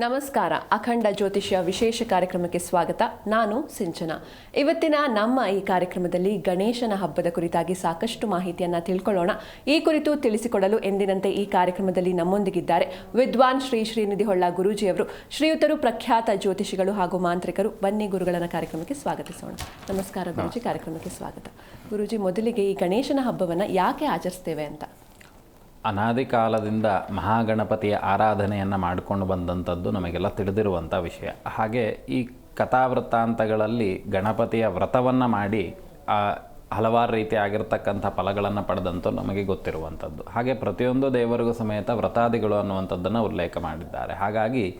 ನಮಸ್ಕಾರ. ಅಖಂಡ ಜ್ಯೋತಿಷ್ಯ ವಿಶೇಷ ಕಾರ್ಯಕ್ರಮಕ್ಕೆ ಸ್ವಾಗತ. ನಾನು ಸಿಂಚನ. ಇವತ್ತಿನ ನಮ್ಮ ಈ ಕಾರ್ಯಕ್ರಮದಲ್ಲಿ ಗಣೇಶನ ಹಬ್ಬದ ಕುರಿತಾಗಿ ಸಾಕಷ್ಟು ಮಾಹಿತಿಯನ್ನು ತಿಳ್ಕೊಳ್ಳೋಣ. ಈ ಕುರಿತು ತಿಳಿಸಿಕೊಡಲು ಎಂದಿನಂತೆ ಈ ಕಾರ್ಯಕ್ರಮದಲ್ಲಿ ನಮ್ಮೊಂದಿಗಿದ್ದಾರೆ ವಿದ್ವಾನ್ ಶ್ರೀ ಶ್ರೀನಿಧಿ ಹೊಳ್ಳ ಗುರೂಜಿಯವರು. ಶ್ರೀಯುತರು ಪ್ರಖ್ಯಾತ ಜ್ಯೋತಿಷಿಗಳು ಹಾಗೂ ಮಾಂತ್ರಿಕರು. ಬನ್ನಿ ಗುರುಗಳನ್ನ ಕಾರ್ಯಕ್ರಮಕ್ಕೆ ಸ್ವಾಗತಿಸೋಣ. ನಮಸ್ಕಾರ ಗುರುಜಿ. ಕಾರ್ಯಕ್ರಮಕ್ಕೆ ಸ್ವಾಗತ. ಗುರುಜಿ, ಮೊದಲಿಗೆ ಈ ಗಣೇಶನ ಹಬ್ಬವನ್ನ ಯಾಕೆ ಆಚರಿಸ್ತೇವೆ ಅಂತ. ಅನಾದಿ ಕಾಲದಿಂದ ಮಹಾಗಣಪತಿಯ ಆರಾಧನೆಯನ್ನು ಮಾಡಿಕೊಂಡು ಬಂದಂಥದ್ದು ನಮಗೆಲ್ಲ ತಿಳಿದಿರುವಂಥ ವಿಷಯ. ಹಾಗೆ ಈ ಕಥಾವೃತ್ತಾಂತಗಳಲ್ಲಿ ಗಣಪತಿಯ ವ್ರತವನ್ನು ಮಾಡಿ, ಆ ಹಲವಾರು ರೀತಿ ಆಗಿರ್ತಕ್ಕಂಥ ಫಲಗಳನ್ನು ಪಡೆದಂಥ ನಮಗೆ ಗೊತ್ತಿರುವಂಥದ್ದು. ಹಾಗೆ ಪ್ರತಿಯೊಂದು ದೇವರಿಗೂ ಸಮೇತ ವ್ರತಾದಿಗಳು ಅನ್ನುವಂಥದ್ದನ್ನು ಉಲ್ಲೇಖ ಮಾಡಿದ್ದಾರೆ. ಹಾಗಾಗಿ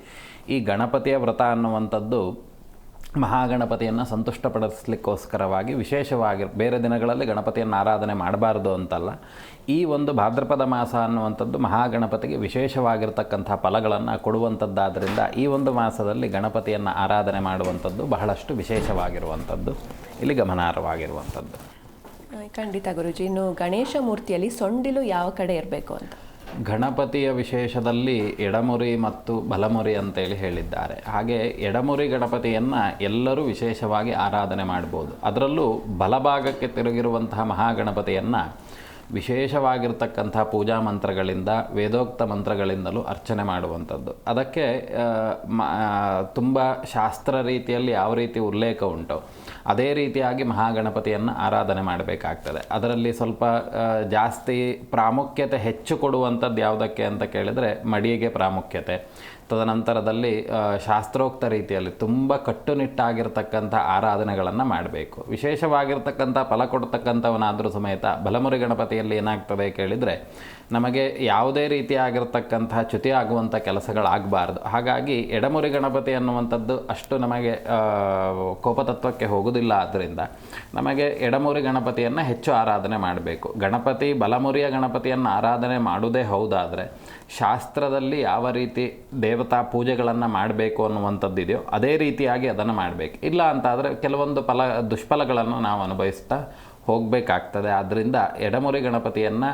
ಈ ಗಣಪತಿಯ ವ್ರತ ಅನ್ನುವಂಥದ್ದು ಮಹಾಗಣಪತಿಯನ್ನು ಸಂತುಷ್ಟಪಡಿಸ್ಲಿಕ್ಕೋಸ್ಕರವಾಗಿ ವಿಶೇಷವಾಗಿ ಬೇರೆ ದಿನಗಳಲ್ಲಿ ಗಣಪತಿಯನ್ನು ಆರಾಧನೆ ಮಾಡಬಾರ್ದು ಅಂತಲ್ಲ, ಈ ಒಂದು ಭಾದ್ರಪದ ಮಾಸ ಅನ್ನುವಂಥದ್ದು ಮಹಾಗಣಪತಿಗೆ ವಿಶೇಷವಾಗಿರ್ತಕ್ಕಂಥ ಫಲಗಳನ್ನು ಕೊಡುವಂಥದ್ದಾದ್ದರಿಂದ ಈ ಒಂದು ಮಾಸದಲ್ಲಿ ಗಣಪತಿಯನ್ನು ಆರಾಧನೆ ಮಾಡುವಂಥದ್ದು ಬಹಳಷ್ಟು ವಿಶೇಷವಾಗಿರುವಂಥದ್ದು, ಇಲ್ಲಿ ಗಮನಾರ್ಹವಾಗಿರುವಂಥದ್ದು. ಖಂಡಿತ ಗುರುಜಿ, ಇನ್ನು ಗಣೇಶ ಮೂರ್ತಿಯಲ್ಲಿ ಸೊಂಡಿಲು ಯಾವ ಕಡೆ ಇರಬೇಕು ಅಂತ? ಗಣಪತಿಯ ವಿಶೇಷದಲ್ಲಿ ಎಡಮುರಿ ಮತ್ತು ಬಲಮುರಿ ಅಂತೇಳಿ ಹೇಳಿದ್ದಾರೆ. ಹಾಗೆ ಎಡಮುರಿ ಗಣಪತಿಯನ್ನು ಎಲ್ಲರೂ ವಿಶೇಷವಾಗಿ ಆರಾಧನೆ ಮಾಡ್ಬೋದು. ಅದರಲ್ಲೂ ಬಲಭಾಗಕ್ಕೆ ತಿರುಗಿರುವಂತಹ ಮಹಾಗಣಪತಿಯನ್ನು ವಿಶೇಷವಾಗಿರ್ತಕ್ಕಂಥ ಪೂಜಾ ಮಂತ್ರಗಳಿಂದ, ವೇದೋಕ್ತ ಮಂತ್ರಗಳಿಂದಲೂ ಅರ್ಚನೆ ಮಾಡುವಂಥದ್ದು. ಅದಕ್ಕೆ ತುಂಬ ಶಾಸ್ತ್ರ ರೀತಿಯಲ್ಲಿ ಯಾವ ರೀತಿ ಉಲ್ಲೇಖ ಉಂಟು, ಅದೇ ರೀತಿಯಾಗಿ ಮಹಾಗಣಪತಿಯನ್ನು ಆರಾಧನೆ ಮಾಡಬೇಕಾಗ್ತದೆ. ಅದರಲ್ಲಿ ಸ್ವಲ್ಪ ಜಾಸ್ತಿ ಪ್ರಾಮುಖ್ಯತೆ ಹೆಚ್ಚು ಕೊಡುವಂಥದ್ದು ಯಾವುದಕ್ಕೆ ಅಂತ ಕೇಳಿದರೆ ಮಡಿಗೆ ಪ್ರಾಮುಖ್ಯತೆ. ತದನಂತರದಲ್ಲಿ ಶಾಸ್ತ್ರೋಕ್ತ ರೀತಿಯಲ್ಲಿ ತುಂಬ ಕಟ್ಟುನಿಟ್ಟಾಗಿರ್ತಕ್ಕಂಥ ಆರಾಧನೆಗಳನ್ನು ಮಾಡಬೇಕು. ವಿಶೇಷವಾಗಿರ್ತಕ್ಕಂಥ ಫಲ ಕೊಡ್ತಕ್ಕಂಥವನಾದರೂ ಸಮೇತ ಬಲಮುರಿ ಗಣಪತಿಯಲ್ಲಿ ಏನಾಗ್ತದೆ ಕೇಳಿದರೆ, ನಮಗೆ ಯಾವುದೇ ರೀತಿಯಾಗಿರ್ತಕ್ಕಂಥ ಚ್ಯುತಿ ಆಗುವಂಥ ಕೆಲಸಗಳಾಗಬಾರ್ದು. ಹಾಗಾಗಿ ಎಡಮುರಿ ಗಣಪತಿ ಅನ್ನುವಂಥದ್ದು ಅಷ್ಟು ನಮಗೆ ಕೋಪತತ್ವಕ್ಕೆ ಹೋಗುವುದಿಲ್ಲ ಆದ್ದರಿಂದ ನಮಗೆ ಎಡಮುರಿ ಗಣಪತಿಯನ್ನು ಹೆಚ್ಚು ಆರಾಧನೆ ಮಾಡಬೇಕು. ಗಣಪತಿ ಬಲಮುರಿಯ ಗಣಪತಿಯನ್ನು ಆರಾಧನೆ ಮಾಡುವುದೇ ಹೌದಾದರೆ ಶಾಸ್ತ್ರದಲ್ಲಿ ಯಾವ ರೀತಿ ದೇವತಾ ಪೂಜೆಗಳನ್ನು ಮಾಡಬೇಕು ಅನ್ನುವಂಥದ್ದು ಇದೆಯೋ ಅದೇ ರೀತಿಯಾಗಿ ಅದನ್ನು ಮಾಡಬೇಕು. ಇಲ್ಲ ಅಂತಾದರೆ ಕೆಲವೊಂದು ಫಲ, ದುಷ್ಫಲಗಳನ್ನು ನಾವು ಅನುಭವಿಸ್ತಾ ಹೋಗಬೇಕಾಗ್ತದೆ. ಆದ್ದರಿಂದ ಎಡಮುರಿ ಗಣಪತಿಯನ್ನು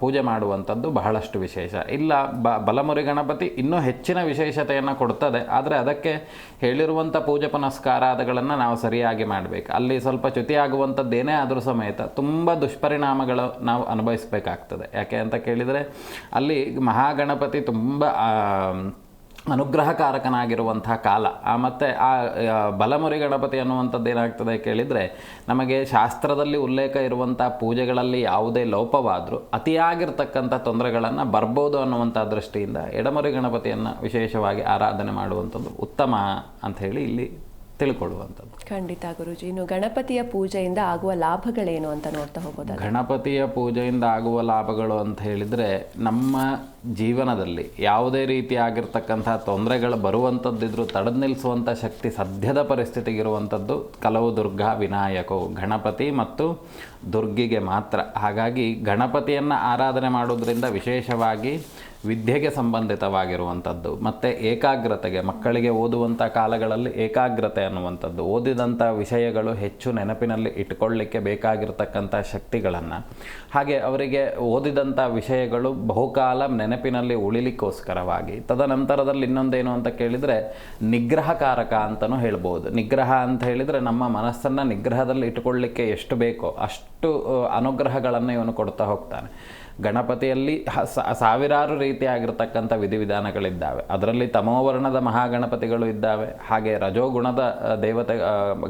ಪೂಜೆ ಮಾಡುವಂಥದ್ದು ಬಹಳಷ್ಟು ವಿಶೇಷ. ಇಲ್ಲ, ಬ, ಬಲಮುರಿ ಗಣಪತಿ ಇನ್ನೂ ಹೆಚ್ಚಿನ ವಿಶೇಷತೆಯನ್ನು ಕೊಡ್ತದೆ. ಆದರೆ ಅದಕ್ಕೆ ಹೇಳಿರುವಂಥ ಪೂಜೆ ಪುನಸ್ಕಾರಾದಗಳನ್ನು ನಾವು ಸರಿಯಾಗಿ ಮಾಡಬೇಕು. ಅಲ್ಲಿ ಸ್ವಲ್ಪ ಚ್ಯುತಿಯಾಗುವಂಥದ್ದೇನೇ ಆದರೂ ಸಮೇತ ತುಂಬ ದುಷ್ಪರಿಣಾಮಗಳು ನಾವು ಅನುಭವಿಸಬೇಕಾಗ್ತದೆ. ಯಾಕೆ ಅಂತ ಕೇಳಿದರೆ, ಅಲ್ಲಿ ಮಹಾಗಣಪತಿ ತುಂಬ ಆ, ಅನುಗ್ರಹಕಾರಕನಾಗಿರುವಂತಹ ಕಾಲ ಮತ್ತು ಆ ಬಲಮುರಿ ಗಣಪತಿ ಅನ್ನುವಂಥದ್ದು ಏನಾಗ್ತದೆ ಕೇಳಿದರೆ ನಮಗೆ ಶಾಸ್ತ್ರದಲ್ಲಿ ಉಲ್ಲೇಖ ಇರುವಂಥ ಪೂಜೆಗಳಲ್ಲಿ ಯಾವುದೇ ಲೋಪವಾದರೂ ಅತಿಯಾಗಿರ್ತಕ್ಕಂಥ ತೊಂದರೆಗಳನ್ನು ಬರ್ಬೋದು ಅನ್ನುವಂಥ ದೃಷ್ಟಿಯಿಂದ ಎಡಮುರಿ ಗಣಪತಿಯನ್ನು ವಿಶೇಷವಾಗಿ ಆರಾಧನೆ ಮಾಡುವಂಥದ್ದು ಉತ್ತಮ ಅಂತ ಹೇಳಿ ಇಲ್ಲಿ ತಿಳ್ಕೊಳ್ಳುವಂಥದ್ದು. ಖಂಡಿತ ಗುರುಜಿ. ಇನ್ನು ಗಣಪತಿಯ ಪೂಜೆಯಿಂದ ಆಗುವ ಲಾಭಗಳೇನು ಅಂತ ನೋಡ್ತಾ ಹೋಗೋದು ಗಣಪತಿಯ ಪೂಜೆಯಿಂದ ಆಗುವ ಲಾಭಗಳು ಅಂತ ಹೇಳಿದರೆ ನಮ್ಮ ಜೀವನದಲ್ಲಿ ಯಾವುದೇ ರೀತಿಯಾಗಿರ್ತಕ್ಕಂಥ ತೊಂದರೆಗಳು ಬರುವಂಥದ್ದಿದ್ರೂ ತಡೆದು ನಿಲ್ಲಿಸುವಂಥ ಶಕ್ತಿ ಸದ್ಯದ ಪರಿಸ್ಥಿತಿಗಿರುವಂಥದ್ದು ಕಲವು, ದುರ್ಗಾ, ವಿನಾಯಕವು. ಗಣಪತಿ ಮತ್ತು ದುರ್ಗಿಗೆ ಮಾತ್ರ. ಹಾಗಾಗಿ ಗಣಪತಿಯನ್ನು ಆರಾಧನೆ ಮಾಡೋದರಿಂದ ವಿಶೇಷವಾಗಿ ವಿದ್ಯೆಗೆ ಸಂಬಂಧಿತವಾಗಿರುವಂಥದ್ದು, ಮತ್ತು ಏಕಾಗ್ರತೆಗೆ, ಮಕ್ಕಳಿಗೆ ಓದುವಂಥ ಕಾಲಗಳಲ್ಲಿ ಏಕಾಗ್ರತೆ ಅನ್ನುವಂಥದ್ದು, ಓದಿದಂಥ ವಿಷಯಗಳು ಹೆಚ್ಚು ನೆನಪಿನಲ್ಲಿ ಇಟ್ಕೊಳ್ಳಿಕ್ಕೆ ಬೇಕಾಗಿರ್ತಕ್ಕಂಥ ಶಕ್ತಿಗಳನ್ನು. ಹಾಗೆ ಅವರಿಗೆ ಓದಿದಂಥ ವಿಷಯಗಳು ಬಹುಕಾಲ ನೆನಪಿನಲ್ಲಿ ಉಳಿಲಿಕ್ಕೋಸ್ಕರವಾಗಿ. ತದನಂತರದಲ್ಲಿ ಇನ್ನೊಂದೇನು ಅಂತ ಕೇಳಿದರೆ ನಿಗ್ರಹಕಾರಕ ಅಂತಲೂ ಹೇಳ್ಬೋದು. ನಿಗ್ರಹ ಅಂತ ಹೇಳಿದರೆ ನಮ್ಮ ಮನಸ್ಸನ್ನು ನಿಗ್ರಹದಲ್ಲಿ ಇಟ್ಕೊಳ್ಳಿಕ್ಕೆ ಎಷ್ಟು ಬೇಕೋ ಅಷ್ಟು ಅನುಗ್ರಹಗಳನ್ನು ಇವನು ಕೊಡ್ತಾ ಹೋಗ್ತಾನೆ. ಗಣಪತಿಯಲ್ಲಿ ಸಾವಿರಾರು ರೀತಿಯಾಗಿರ್ತಕ್ಕಂಥ ವಿಧಿವಿಧಾನಗಳಿದ್ದಾವೆ. ಅದರಲ್ಲಿ ತಮೋವರ್ಣದ ಮಹಾಗಣಪತಿಗಳು ಇದ್ದಾವೆ. ಹಾಗೆ ರಜೋಗುಣದ ದೇವತೆ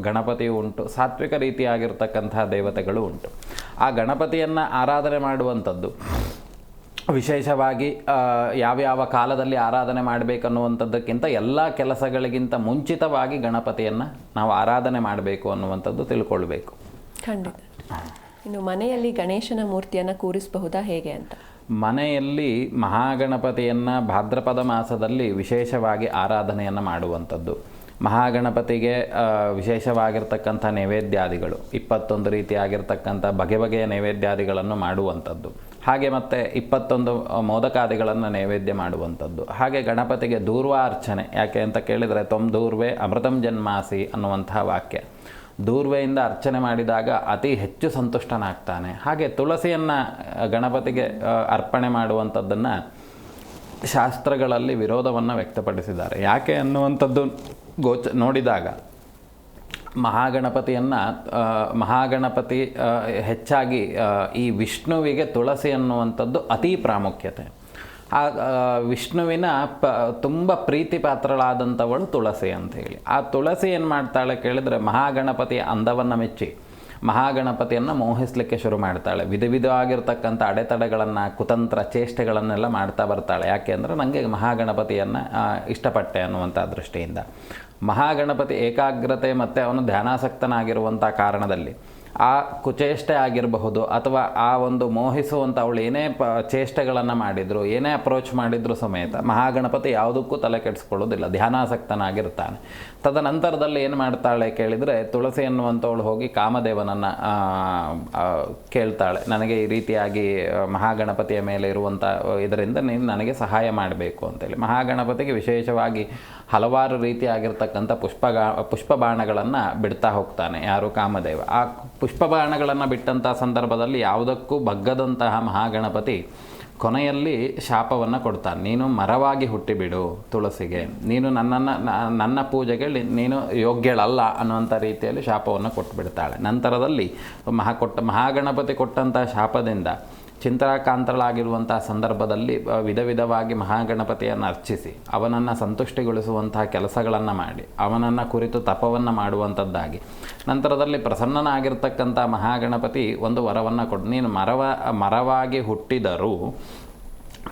ಗಣಪತಿಯು ಉಂಟು. ಸಾತ್ವಿಕ ರೀತಿಯಾಗಿರ್ತಕ್ಕಂತಹ ದೇವತೆಗಳು ಉಂಟು. ಆ ಗಣಪತಿಯನ್ನು ಆರಾಧನೆ ಮಾಡುವಂಥದ್ದು, ವಿಶೇಷವಾಗಿ ಯಾವ್ಯಾವ ಕಾಲದಲ್ಲಿ ಆರಾಧನೆ ಮಾಡಬೇಕನ್ನುವಂಥದ್ದಕ್ಕಿಂತ ಎಲ್ಲ ಕೆಲಸಗಳಿಗಿಂತ ಮುಂಚಿತವಾಗಿ ಗಣಪತಿಯನ್ನು ನಾವು ಆರಾಧನೆ ಮಾಡಬೇಕು ಅನ್ನುವಂಥದ್ದು ತಿಳ್ಕೊಳ್ಬೇಕು. ಖಂಡಿತ. ಇನ್ನು ಮನೆಯಲ್ಲಿ ಗಣೇಶನ ಮೂರ್ತಿಯನ್ನು ಕೂರಿಸಬಹುದಾ ಹೇಗೆ ಅಂತ? ಮನೆಯಲ್ಲಿ ಮಹಾಗಣಪತಿಯನ್ನು ಭಾದ್ರಪದ ಮಾಸದಲ್ಲಿ ವಿಶೇಷವಾಗಿ ಆರಾಧನೆಯನ್ನು ಮಾಡುವಂಥದ್ದು. ಮಹಾಗಣಪತಿಗೆ ವಿಶೇಷವಾಗಿರ್ತಕ್ಕಂಥ ನೈವೇದ್ಯಾದಿಗಳು, ಇಪ್ಪತ್ತೊಂದು ರೀತಿಯಾಗಿರ್ತಕ್ಕಂಥ ಬಗೆ ಬಗೆಯ ನೈವೇದ್ಯಾದಿಗಳನ್ನು ಮಾಡುವಂಥದ್ದು. ಹಾಗೆ ಮತ್ತೆ ಇಪ್ಪತ್ತೊಂದು ಮೋದಕಾದಿಗಳನ್ನು ನೈವೇದ್ಯ ಮಾಡುವಂಥದ್ದು. ಹಾಗೆ ಗಣಪತಿಗೆ ದೂರ್ವಾರ್ಚನೆ, ಯಾಕೆ ಅಂತ ಕೇಳಿದರೆ ತೊಮ್ ದೂರ್ವೆ ಅಮೃತಂ ಜನ್ಮಾಸಿ ಅನ್ನುವಂತಹ ವಾಕ್ಯ. ದೂರ್ವೆಯಿಂದ ಅರ್ಚನೆ ಮಾಡಿದಾಗ ಅತಿ ಹೆಚ್ಚು ಸಂತುಷ್ಟನಾಗ್ತಾನೆ. ಹಾಗೆ ತುಳಸಿಯನ್ನು ಗಣಪತಿಗೆ ಅರ್ಪಣೆ ಮಾಡುವಂಥದ್ದನ್ನು ಶಾಸ್ತ್ರಗಳಲ್ಲಿ ವಿರೋಧವನ್ನು ವ್ಯಕ್ತಪಡಿಸಿದ್ದಾರೆ. ಯಾಕೆ ಅನ್ನುವಂಥದ್ದು ಗೋಚ, ನೋಡಿದಾಗ ಮಹಾಗಣಪತಿಯನ್ನು ಮಹಾಗಣಪತಿ ಹೆಚ್ಚಾಗಿ ಈ ವಿಷ್ಣುವಿಗೆ ತುಳಸಿ ಅನ್ನುವಂಥದ್ದು ಅತಿ ಪ್ರಾಮುಖ್ಯತೆ. ಆ ವಿಷ್ಣುವಿನ ಪ, ತುಂಬ ಪ್ರೀತಿ ಪಾತ್ರಳಾದಂಥವಳು ತುಳಸಿ ಅಂತ ಹೇಳಿ. ಆ ತುಳಸಿ ಏನು ಮಾಡ್ತಾಳೆ ಕೇಳಿದ್ರೆ ಮಹಾಗಣಪತಿಯ ಅಂದವನ್ನು ಮೆಚ್ಚಿ, ಮಹಾಗಣಪತಿಯನ್ನು ಮೋಹಿಸಲಿಕ್ಕೆ ಶುರು ಮಾಡ್ತಾಳೆ. ವಿಧ ವಿಧವಾಗಿರ್ತಕ್ಕಂಥ ಅಡೆತಡೆಗಳನ್ನು, ಕುತಂತ್ರ ಚೇಷ್ಟೆಗಳನ್ನೆಲ್ಲ ಮಾಡ್ತಾ ಬರ್ತಾಳೆ. ಯಾಕೆ ಅಂದರೆ ನನಗೆ ಮಹಾಗಣಪತಿಯನ್ನು ಇಷ್ಟಪಟ್ಟೆ ಅನ್ನುವಂಥ ದೃಷ್ಟಿಯಿಂದ. ಮಹಾಗಣಪತಿ ಏಕಾಗ್ರತೆ ಮತ್ತು ಅವನು ಧ್ಯಾನಾಸಕ್ತನಾಗಿರುವಂಥ ಕಾರಣದಲ್ಲಿ ಆ ಕುಚೇಷ್ಟೆ ಆಗಿರಬಹುದು ಅಥವಾ ಆ ಒಂದು ಮೋಹಿಸುವಂಥ ಅವಳು ಏನೇ ಪ ಚೇಷ್ಟೆಗಳನ್ನು ಮಾಡಿದ್ರು, ಏನೇ ಅಪ್ರೋಚ್ ಮಾಡಿದ್ರು ಸಮೇತ ಮಹಾಗಣಪತಿ ಯಾವುದಕ್ಕೂ ತಲೆ ಕೆಡಿಸ್ಕೊಳ್ಳೋದಿಲ್ಲ, ಧ್ಯಾನಾಸಕ್ತನಾಗಿರ್ತಾನೆ. ತದನಂತರದಲ್ಲಿ ಏನು ಮಾಡ್ತಾಳೆ ಕೇಳಿದರೆ, ತುಳಸಿ ಎನ್ನುವಂಥವಳು ಹೋಗಿ ಕಾಮದೇವನನ್ನು ಕೇಳ್ತಾಳೆ. ನನಗೆ ಈ ರೀತಿಯಾಗಿ ಮಹಾಗಣಪತಿಯ ಮೇಲೆ ಇರುವಂಥ ಇದರಿಂದ ನೀನು ನನಗೆ ಸಹಾಯ ಮಾಡಬೇಕು ಅಂತೇಳಿ. ಮಹಾಗಣಪತಿಗೆ ವಿಶೇಷವಾಗಿ ಹಲವಾರು ರೀತಿಯಾಗಿರ್ತಕ್ಕಂಥ ಪುಷ್ಪಗಾ ಪುಷ್ಪ ಬಾಣಗಳನ್ನು ಬಿಡ್ತಾ ಹೋಗ್ತಾನೆ ಯಾರು? ಕಾಮದೇವ. ಆ ಪುಷ್ಪ ಬಾಣಗಳನ್ನು ಬಿಟ್ಟಂಥ ಸಂದರ್ಭದಲ್ಲಿ ಯಾವುದಕ್ಕೂ ಬಗ್ಗದಂತಹ ಮಹಾಗಣಪತಿ ಕೊನೆಯಲ್ಲಿ ಶಾಪವನ್ನು ಕೊಡ್ತಾನೆ. ನೀನು ಮರವಾಗಿ ಹುಟ್ಟಿಬಿಡು ತುಳಸಿಗೆ. ನೀನು ನನ್ನನ್ನು ನನ್ನ ಪೂಜೆಗೆ ನೀನು ಯೋಗ್ಯಳಲ್ಲ ಅನ್ನುವಂಥ ರೀತಿಯಲ್ಲಿ ಶಾಪವನ್ನು ಕೊಟ್ಟುಬಿಡ್ತಾಳೆ ನಂತರದಲ್ಲಿ ಮಹಾ ಕೊಟ್ಟ, ಮಹಾಗಣಪತಿ ಕೊಟ್ಟಂತಹ ಶಾಪದಿಂದ ಚಿಂತಾಕಾಂತಳಾಗಿರುವಂತಹ ಸಂದರ್ಭದಲ್ಲಿ ವಿಧ ವಿಧವಾಗಿ ಮಹಾಗಣಪತಿಯನ್ನು ಅರ್ಚಿಸಿ, ಅವನನ್ನು ಸಂತುಷ್ಟಿಗೊಳಿಸುವಂತಹ ಕೆಲಸಗಳನ್ನು ಮಾಡಿ, ಅವನನ್ನು ಕುರಿತು ತಪವನ್ನು ಮಾಡುವಂಥದ್ದಾಗಿ. ನಂತರದಲ್ಲಿ ಪ್ರಸನ್ನನಾಗಿರ್ತಕ್ಕಂಥ ಮಹಾಗಣಪತಿ ಒಂದು ವರವನ್ನು ಕೊಟ್ಟು ನೀನು ಮರವ, ಮರವಾಗಿ ಹುಟ್ಟಿದರೂ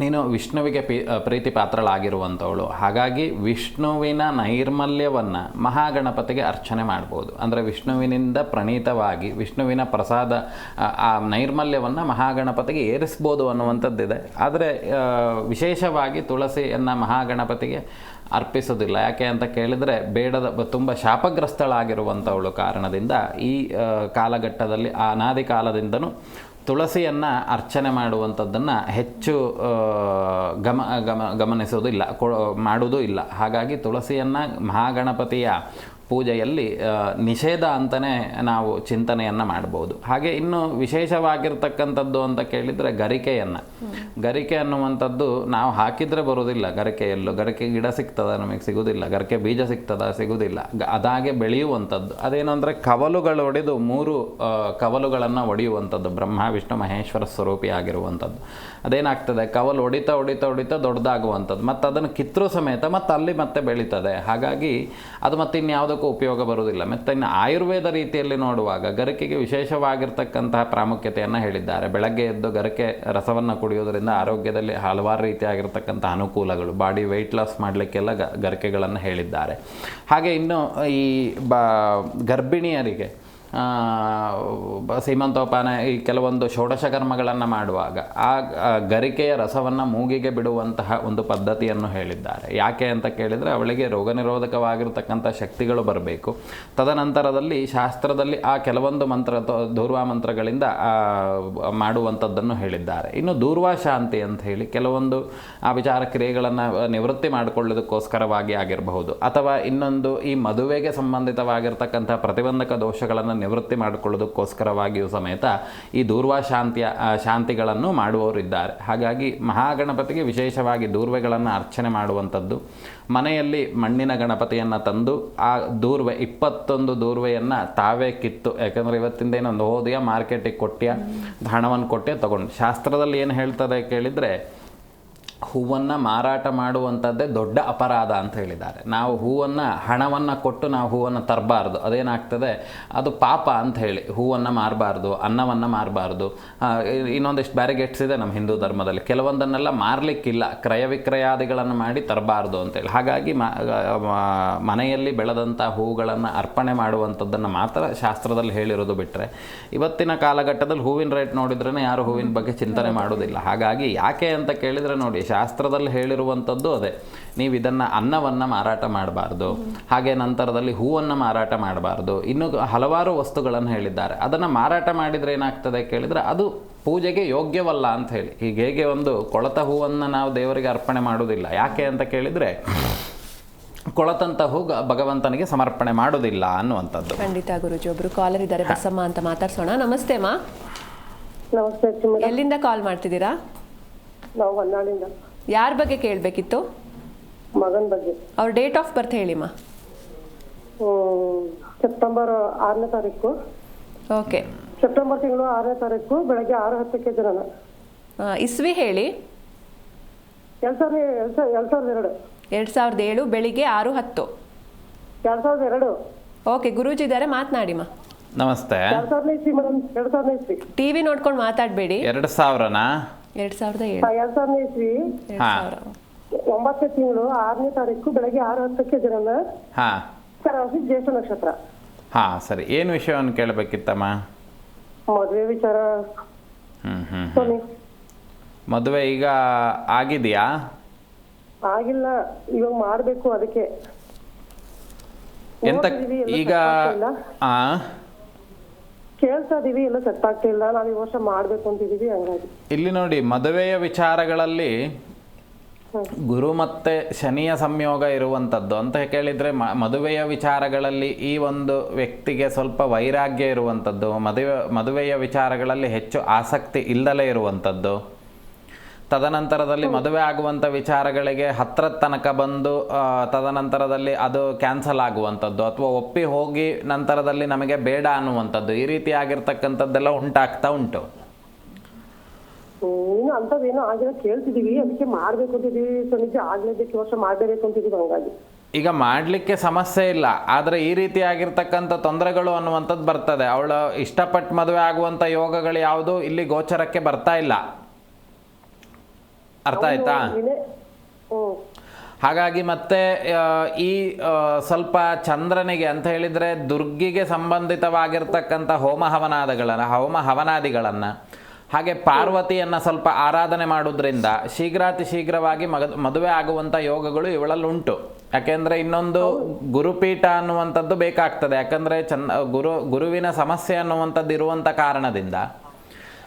ನೀನು ವಿಷ್ಣುವಿಗೆ ಪಿ ಪ್ರೀತಿ ಪಾತ್ರಳಾಗಿರುವಂಥವಳು. ಹಾಗಾಗಿ ವಿಷ್ಣುವಿನ ನೈರ್ಮಲ್ಯವನ್ನು ಮಹಾಗಣಪತಿಗೆ ಅರ್ಚನೆ ಮಾಡ್ಬೋದು. ಅಂದರೆ ವಿಷ್ಣುವಿನಿಂದ ಪ್ರಣೀತವಾಗಿ ವಿಷ್ಣುವಿನ ಪ್ರಸಾದ ಆ, ನೈರ್ಮಲ್ಯವನ್ನು ಮಹಾಗಣಪತಿಗೆ ಏರಿಸ್ಬೋದು ಅನ್ನುವಂಥದ್ದಿದೆ. ಆದರೆ ವಿಶೇಷವಾಗಿ ತುಳಸಿಯನ್ನು ಮಹಾಗಣಪತಿಗೆ ಅರ್ಪಿಸೋದಿಲ್ಲ. ಯಾಕೆ ಅಂತ ಕೇಳಿದರೆ ಬೇಡದ ತುಂಬ ಶಾಪಗ್ರಸ್ತಳಾಗಿರುವಂಥವಳು ಕಾರಣದಿಂದ ಈ ಕಾಲಘಟ್ಟದಲ್ಲಿ ಅನಾದಿ ಕಾಲದಿಂದನೂ ತುಳಸಿಯನ್ನು ಅರ್ಚನೆ ಮಾಡುವಂಥದ್ದನ್ನು ಹೆಚ್ಚು ಗಮ ಗಮ ಗಮನಿಸೋದು ಇಲ್ಲ ಕೊ ಮಾಡುವುದೂ ಇಲ್ಲ. ಹಾಗಾಗಿ ತುಳಸಿಯನ್ನು ಮಹಾಗಣಪತಿಯ ಪೂಜೆಯಲ್ಲಿ ನಿಷೇಧ ಅಂತಲೇ ನಾವು ಚಿಂತನೆಯನ್ನು ಮಾಡ್ಬೋದು. ಹಾಗೆ ಇನ್ನು ವಿಶೇಷವಾಗಿರ್ತಕ್ಕಂಥದ್ದು ಅಂತ ಕೇಳಿದರೆ ಗರಿಕೆಯನ್ನು. ಗರಿಕೆ ಅನ್ನುವಂಥದ್ದು ನಾವು ಹಾಕಿದರೆ ಬರೋದಿಲ್ಲ ಗರಿಕೆಯಲ್ಲೂ, ಗರಿಕೆ ಗಿಡ ಸಿಗ್ತದ ನಮಗೆ ಸಿಗೋದಿಲ್ಲ ಗರಿಕೆ ಬೀಜ ಸಿಗ್ತದ ಸಿಗೋದಿಲ್ಲ ಅದಾಗೆ ಬೆಳೆಯುವಂಥದ್ದು. ಅದೇನು ಅಂದರೆ ಕವಲುಗಳು ಒಡೆದು ಮೂರು ಕವಲುಗಳನ್ನು ಒಡೆಯುವಂಥದ್ದು. ಬ್ರಹ್ಮ, ವಿಷ್ಣು, ಮಹೇಶ್ವರ ಸ್ವರೂಪಿ ಆಗಿರುವಂಥದ್ದು. ಅದೇನಾಗ್ತದೆ? ಕವಲು ಹೊಡಿತಾ ಹೊಡಿತಾ ಹೊಡಿತಾ ದೊಡ್ಡದಾಗುವಂಥದ್ದು. ಮತ್ತು ಅದನ್ನು ಕಿತ್ತರೂ ಸಮೇತ ಮತ್ತು ಅಲ್ಲಿ ಮತ್ತೆ ಬೆಳೀತದೆ. ಹಾಗಾಗಿ ಅದು ಮತ್ತೆ ಇನ್ಯಾವುದಕ್ಕೂ ಉಪಯೋಗ ಬರುವುದಿಲ್ಲ. ಮತ್ತು ಇನ್ನು ಆಯುರ್ವೇದ ರೀತಿಯಲ್ಲಿ ನೋಡುವಾಗ ಗರಿಕೆಗೆ ವಿಶೇಷವಾಗಿರ್ತಕ್ಕಂತಹ ಪ್ರಾಮುಖ್ಯತೆಯನ್ನು ಹೇಳಿದ್ದಾರೆ. ಬೆಳಗ್ಗೆ ಎದ್ದು ಗರಿಕೆ ರಸವನ್ನು ಕುಡಿಯೋದರಿಂದ ಆರೋಗ್ಯದಲ್ಲಿ ಹಲವಾರು ರೀತಿಯಾಗಿರ್ತಕ್ಕಂಥ ಅನುಕೂಲಗಳು, ಬಾಡಿ ವೆಯ್ಟ್ ಲಾಸ್ ಮಾಡಲಿಕ್ಕೆಲ್ಲ ಗರಿಕೆಗಳನ್ನು ಹೇಳಿದ್ದಾರೆ. ಹಾಗೆ ಇನ್ನು ಈ ಬ, ಗರ್ಭಿಣಿಯರಿಗೆ ಸೀಮಂತೋಪಾನ ಈ ಕೆಲವೊಂದು ಷೋಡಶ ಕರ್ಮಗಳನ್ನು ಮಾಡುವಾಗ ಆ ಗರಿಕೆಯ ರಸವನ್ನು ಮೂಗಿಗೆ ಬಿಡುವಂತಹ ಒಂದು ಪದ್ಧತಿಯನ್ನು ಹೇಳಿದ್ದಾರೆ. ಯಾಕೆ ಅಂತ ಕೇಳಿದರೆ ಅವಳಿಗೆ ರೋಗ ನಿರೋಧಕವಾಗಿರ್ತಕ್ಕಂಥ ಶಕ್ತಿಗಳು ಬರಬೇಕು. ತದನಂತರದಲ್ಲಿ ಶಾಸ್ತ್ರದಲ್ಲಿ ಆ ಕೆಲವೊಂದು ಮಂತ್ರ ದೂರ್ವಾ ಮಂತ್ರಗಳಿಂದ ಮಾಡುವಂಥದ್ದನ್ನು ಹೇಳಿದ್ದಾರೆ. ಇನ್ನು ದೂರ್ವಾ ಶಾಂತಿ ಅಂತ ಹೇಳಿ ಕೆಲವೊಂದು ಆ ವಿಚಾರ ಕ್ರಿಯೆಗಳನ್ನು ನಿವೃತ್ತಿ ಮಾಡಿಕೊಳ್ಳೋದಕ್ಕೋಸ್ಕರವಾಗಿ ಆಗಿರಬಹುದು. ಅಥವಾ ಇನ್ನೊಂದು ಈ ಮದುವೆಗೆ ಸಂಬಂಧಿತವಾಗಿರ್ತಕ್ಕಂಥ ಪ್ರತಿಬಂಧಕ ದೋಷಗಳನ್ನು ನಿವೃತ್ತಿ ಮಾಡಿಕೊಳ್ಳೋದಕ್ಕೋಸ್ಕರವಾಗಿಯೂ ಸಮೇತ ಈ ದೂರ್ವಾ ಶಾಂತಿಯ ಶಾಂತಿಗಳನ್ನು ಮಾಡುವವರಿದ್ದಾರೆ. ಹಾಗಾಗಿ ಮಹಾಗಣಪತಿಗೆ ವಿಶೇಷವಾಗಿ ದೂರ್ವೆಗಳನ್ನು ಅರ್ಚನೆ ಮಾಡುವಂಥದ್ದು, ಮನೆಯಲ್ಲಿ ಮಣ್ಣಿನ ಗಣಪತಿಯನ್ನು ತಂದು, ಆ ದೂರ್ವೆ, ಇಪ್ಪತ್ತೊಂದು ದೂರ್ವೆಯನ್ನು ತಾವೇ ಕಿತ್ತು. ಯಾಕಂದರೆ ಇವತ್ತಿಂದ ಏನೊಂದು ಓದಿಯ ಮಾರ್ಕೆಟಿಗೆ ಕೊಟ್ಟಿಯ ಹಣವನ್ನು ಕೊಟ್ಟೆ ತಗೊಂಡು. ಶಾಸ್ತ್ರದಲ್ಲಿ ಏನು ಹೇಳ್ತದೆ ಕೇಳಿದರೆ ಹೂವನ್ನು ಮಾರಾಟ ಮಾಡುವಂಥದ್ದೇ ದೊಡ್ಡ ಅಪರಾಧ ಅಂತ ಹೇಳಿದ್ದಾರೆ. ನಾವು ಹೂವನ್ನು, ಹಣವನ್ನು ಕೊಟ್ಟು ನಾವು ಹೂವನ್ನು ತರಬಾರ್ದು. ಅದೇನಾಗ್ತದೆ? ಅದು ಪಾಪ ಅಂತ ಹೇಳಿ. ಹೂವನ್ನು ಮಾರಬಾರ್ದು, ಅನ್ನವನ್ನು ಮಾರಬಾರ್ದು. ಇನ್ನೊಂದಿಷ್ಟು ಬ್ಯಾರಿಗೇಟ್ಸ್ ಇದೆ ನಮ್ಮ ಹಿಂದೂ ಧರ್ಮದಲ್ಲಿ. ಕೆಲವೊಂದನ್ನೆಲ್ಲ ಮಾರಲಿಕ್ಕಿಲ್ಲ. ಕ್ರಯ ವಿಕ್ರಯಾದಿಗಳನ್ನು ಮಾಡಿ ತರಬಾರ್ದು ಅಂತೇಳಿ ಹಾಗಾಗಿ ಮನೆಯಲ್ಲಿ ಬೆಳೆದಂಥ ಹೂಗಳನ್ನು ಅರ್ಪಣೆ ಮಾಡುವಂಥದ್ದನ್ನು ಮಾತ್ರ ಶಾಸ್ತ್ರದಲ್ಲಿ ಹೇಳಿರೋದು ಬಿಟ್ಟರೆ ಇವತ್ತಿನ ಕಾಲಘಟ್ಟದಲ್ಲಿ ಹೂವಿನ ರೇಟ್ ನೋಡಿದ್ರೇ ಯಾರು ಹೂವಿನ ಬಗ್ಗೆ ಚಿಂತನೆ ಮಾಡೋದಿಲ್ಲ. ಹಾಗಾಗಿ ಯಾಕೆ ಅಂತ ಕೇಳಿದರೆ ನೋಡಿ ಶಾಸ್ತ್ರದಲ್ಲಿ ಹೇಳಿರುವಂಥದ್ದು ಅದೇ. ನೀವು ಇದನ್ನು ಅನ್ನವನ್ನು ಮಾರಾಟ ಮಾಡಬಾರ್ದು. ಹಾಗೆ ನಂತರದಲ್ಲಿ ಹೂವನ್ನು ಮಾರಾಟ ಮಾಡಬಾರ್ದು. ಇನ್ನು ಹಲವಾರು ವಸ್ತುಗಳನ್ನು ಹೇಳಿದ್ದಾರೆ. ಅದನ್ನು ಮಾರಾಟ ಮಾಡಿದರೆ ಏನಾಗ್ತದೆ ಕೇಳಿದರೆ ಅದು ಪೂಜೆಗೆ ಯೋಗ್ಯವಲ್ಲ ಅಂತ ಹೇಳಿ. ಈಗ ಹೇಗೆ ಒಂದು ಕೊಳತ ಹೂವನ್ನು ನಾವು ದೇವರಿಗೆ ಅರ್ಪಣೆ ಮಾಡೋದಿಲ್ಲ ಯಾಕೆ ಅಂತ ಕೇಳಿದರೆ ಕೊಳತಂತ ಹೂ ಭಗವಂತನಿಗೆ ಸಮರ್ಪಣೆ ಮಾಡೋದಿಲ್ಲ ಅನ್ನುವಂಥದ್ದು. ಖಂಡಿತ ಗುರುಜಿ ಒಬ್ರು ಕಾಲರ್ ಇದ್ದಾರೆ ಬಸಮ್ಮ ಅಂತ ಮಾತಾಡ್ಸೋಣ. ನಮಸ್ತೆ ಮಾ. ನಮಸ್ತೆ ಎಲ್ಲಿಂದ ಕಾಲ್ ಮಾಡ್ತಿದ್ದೀರಾ? ನಾವು ಹೊನ್ನಾಳಿಂದ ಯಾರ ಬಗ್ಗೆ ಕೇಳಬೇಕಿತ್ತು? ಮಗನ ಬಗ್ಗೆ. ಅವ್ರ ಡೇಟ್ ಆಫ್ ಬರ್ತ್ ಹೇಳಿಮ್ಮ ಹ್ಮ್, ಸೆಪ್ಟೆಂಬರ್ ಆರನೇ ತಾರೀಕು. ಓಕೆ ಸೆಪ್ಟೆಂಬರ್ ತಿಂಗಳು ಆರನೇ ತಾರೀಕು ಬೆಳಗ್ಗೆ ಆರು ಹತ್ತಕ್ಕೆ ಜನನ ಇಸ್ವಿ ಹೇಳಿ? ಎರಡ್ ಸಾವಿರದ ಎರಡ್ ಸಾವಿರ ಎರಡ್ ಸಾವಿರದ ಎರಡು. ಎರಡು ಸಾವಿರದ ಏಳು ಬೆಳಿಗ್ಗೆ ಆರು ಹತ್ತು. ಎರಡ್ ಸಾವಿರದ ಎರಡು. ಓಕೆ ಗುರೂಜಿ ಇದ್ದಾರೆ ಮಾತನಾಡಿಮ್ಮ ನಮಸ್ತೆ. ಎರಡ್ ಸಾವಿರದ ಇಸ್ವಿ ಮೇಡಮ್. ಎರಡ್ ಸಾವಿರದ ಇಸ್ವಿ. ಟಿವಿ ನೋಡ್ಕೊಂಡು ಮಾತಾಡಬೇಡಿ. ಎರಡು ಸಾವಿರನಾ? ಎರಡು ಸಾವಿರದ ಆ, ಏಳು. ಎರಡ್ ಸಾವಿರದ ಇಸ್ವಿ ಎರಡು ಹಾ. ಸಾವಿರ. ಒಂಬತ್ತನೇ ತಿಂಗಳು ಆರನೇ ತಾರೀಕು ಬೆಳಗ್ಗೆ ಆರು ಹತ್ತಕ್ಕೆ ಹಾ. ರಾಶಿ ಜ್ಯೇಷ್ಠ ನಕ್ಷತ್ರ. ಹಾ ಸರಿ. ಏನು ವಿಷಯವನ್ನು ಕೇಳಬೇಕಿತ್ತಮ್ಮ? ಮದ್ವೆ ವಿಚಾರ. ಹ್ಮ್ ಹ್ಮ್ ಸ್ವಾಮಿ. ಮದುವೆ ಈಗ ಆಗಿದೆಯಾ? ಆಗಿಲ್ಲ. ಇವಾಗ ಮಾಡಬೇಕು ಅದಕ್ಕೆ. ಎಂತ ನೋಡ್ತಿದೀವಿ, ಎಲ್ಲ ಈಗ. ಆ? ಕೇಳ್ತಾ ಇದೀವಿ ಎಲ್ಲ ಸೆಟ್ ಆಗ್ತಿಲ್ಲ ನಾವ್ ಈ ವರ್ಷ ಮಾಡ್ಬೇಕು ಅಂತಿದೀವಿ ಹಂಗಾಗಿ. ಇಲ್ಲಿ ನೋಡಿ ಮದುವೆಯ ವಿಚಾರಗಳಲ್ಲಿ ಗುರು ಮತ್ತೆ ಶನಿಯ ಸಂಯೋಗ ಇರುವಂಥದ್ದು ಅಂತ ಕೇಳಿದ್ರೆ ಮ ಮದುವೆಯ ವಿಚಾರಗಳಲ್ಲಿ ಈ ಒಂದು ವ್ಯಕ್ತಿಗೆ ಸ್ವಲ್ಪ ವೈರಾಗ್ಯ ಇರುವಂಥದ್ದು ಮದುವೆ ಮದುವೆಯ ವಿಚಾರಗಳಲ್ಲಿ ಹೆಚ್ಚು ಆಸಕ್ತಿ ಇಲ್ಲದಲೇ ಇರುವಂಥದ್ದು ತದನಂತರದಲ್ಲಿ ಮದುವೆ ಆಗುವಂಥ ವಿಚಾರಗಳಿಗೆ ಹತ್ರ ತನಕ ಬಂದು ತದನಂತರದಲ್ಲಿ ಅದು ಕ್ಯಾನ್ಸಲ್ ಆಗುವಂಥದ್ದು ಅಥವಾ ಒಪ್ಪಿ ಹೋಗಿ ನಂತರದಲ್ಲಿ ನಮಗೆ ಬೇಡ ಅನ್ನುವಂಥದ್ದು ಈ ರೀತಿ ಆಗಿರ್ತಕ್ಕಂಥದ್ದೆಲ್ಲ ಉಂಟಾಗ್ತಾ ಉಂಟು. ಏನೋ ಅಂತದೇನೋ ಆಗಿರೋ ಕೇಳ್ತಿದೀವಿ ಅದಕ್ಕೆ ಮಾಡ್ಬೇಕು ಅಂತಿದೀವಿ ಆಗ್ಲೇಬೇಕು ವರ್ಷ ಅಂತಿದೀವಿ ಹಂಗಾಗಿ. ಈಗ ಮಾಡಲಿಕ್ಕೆ ಸಮಸ್ಯೆ ಇಲ್ಲ. ಆದರೆ ಈ ರೀತಿ ಆಗಿರ್ತಕ್ಕಂಥ ತೊಂದರೆಗಳು ಅನ್ನುವಂಥದ್ದು ಬರ್ತದೆ. ಅವಳು ಇಷ್ಟಪಟ್ಟು ಮದುವೆ ಆಗುವಂಥ ಯೋಗಗಳು ಯಾವುದು ಇಲ್ಲಿ ಗೋಚರಕ್ಕೆ ಬರ್ತಾ ಇಲ್ಲ. ಅರ್ಥ ಆಯ್ತಾ? ಹಾಗಾಗಿ ಮತ್ತೆ ಈ ಸ್ವಲ್ಪ ಚಂದ್ರನಿಗೆ ಅಂತ ಹೇಳಿದರೆ ದುರ್ಗಿಗೆ ಸಂಬಂಧಿತವಾಗಿರ್ತಕ್ಕಂಥ ಹೋಮ ಹವನಾದಗಳನ್ನು ಹೋಮ ಹವನಾದಿಗಳನ್ನು ಹಾಗೆ ಪಾರ್ವತಿಯನ್ನು ಸ್ವಲ್ಪ ಆರಾಧನೆ ಮಾಡೋದ್ರಿಂದ ಶೀಘ್ರಾತಿ ಶೀಘ್ರವಾಗಿ ಮಗ ಮದುವೆ ಆಗುವಂಥ ಯೋಗಗಳು ಇವಳಲ್ಲುಂಟು. ಯಾಕೆಂದರೆ ಇನ್ನೊಂದು ಗುರುಪೀಠ ಅನ್ನುವಂಥದ್ದು ಬೇಕಾಗ್ತದೆ. ಯಾಕಂದರೆ ಚಂದ ಗುರು ಗುರುವಿನ ಸಮಸ್ಯೆ ಅನ್ನುವಂಥದ್ದು ಇರುವಂಥ ಕಾರಣದಿಂದ.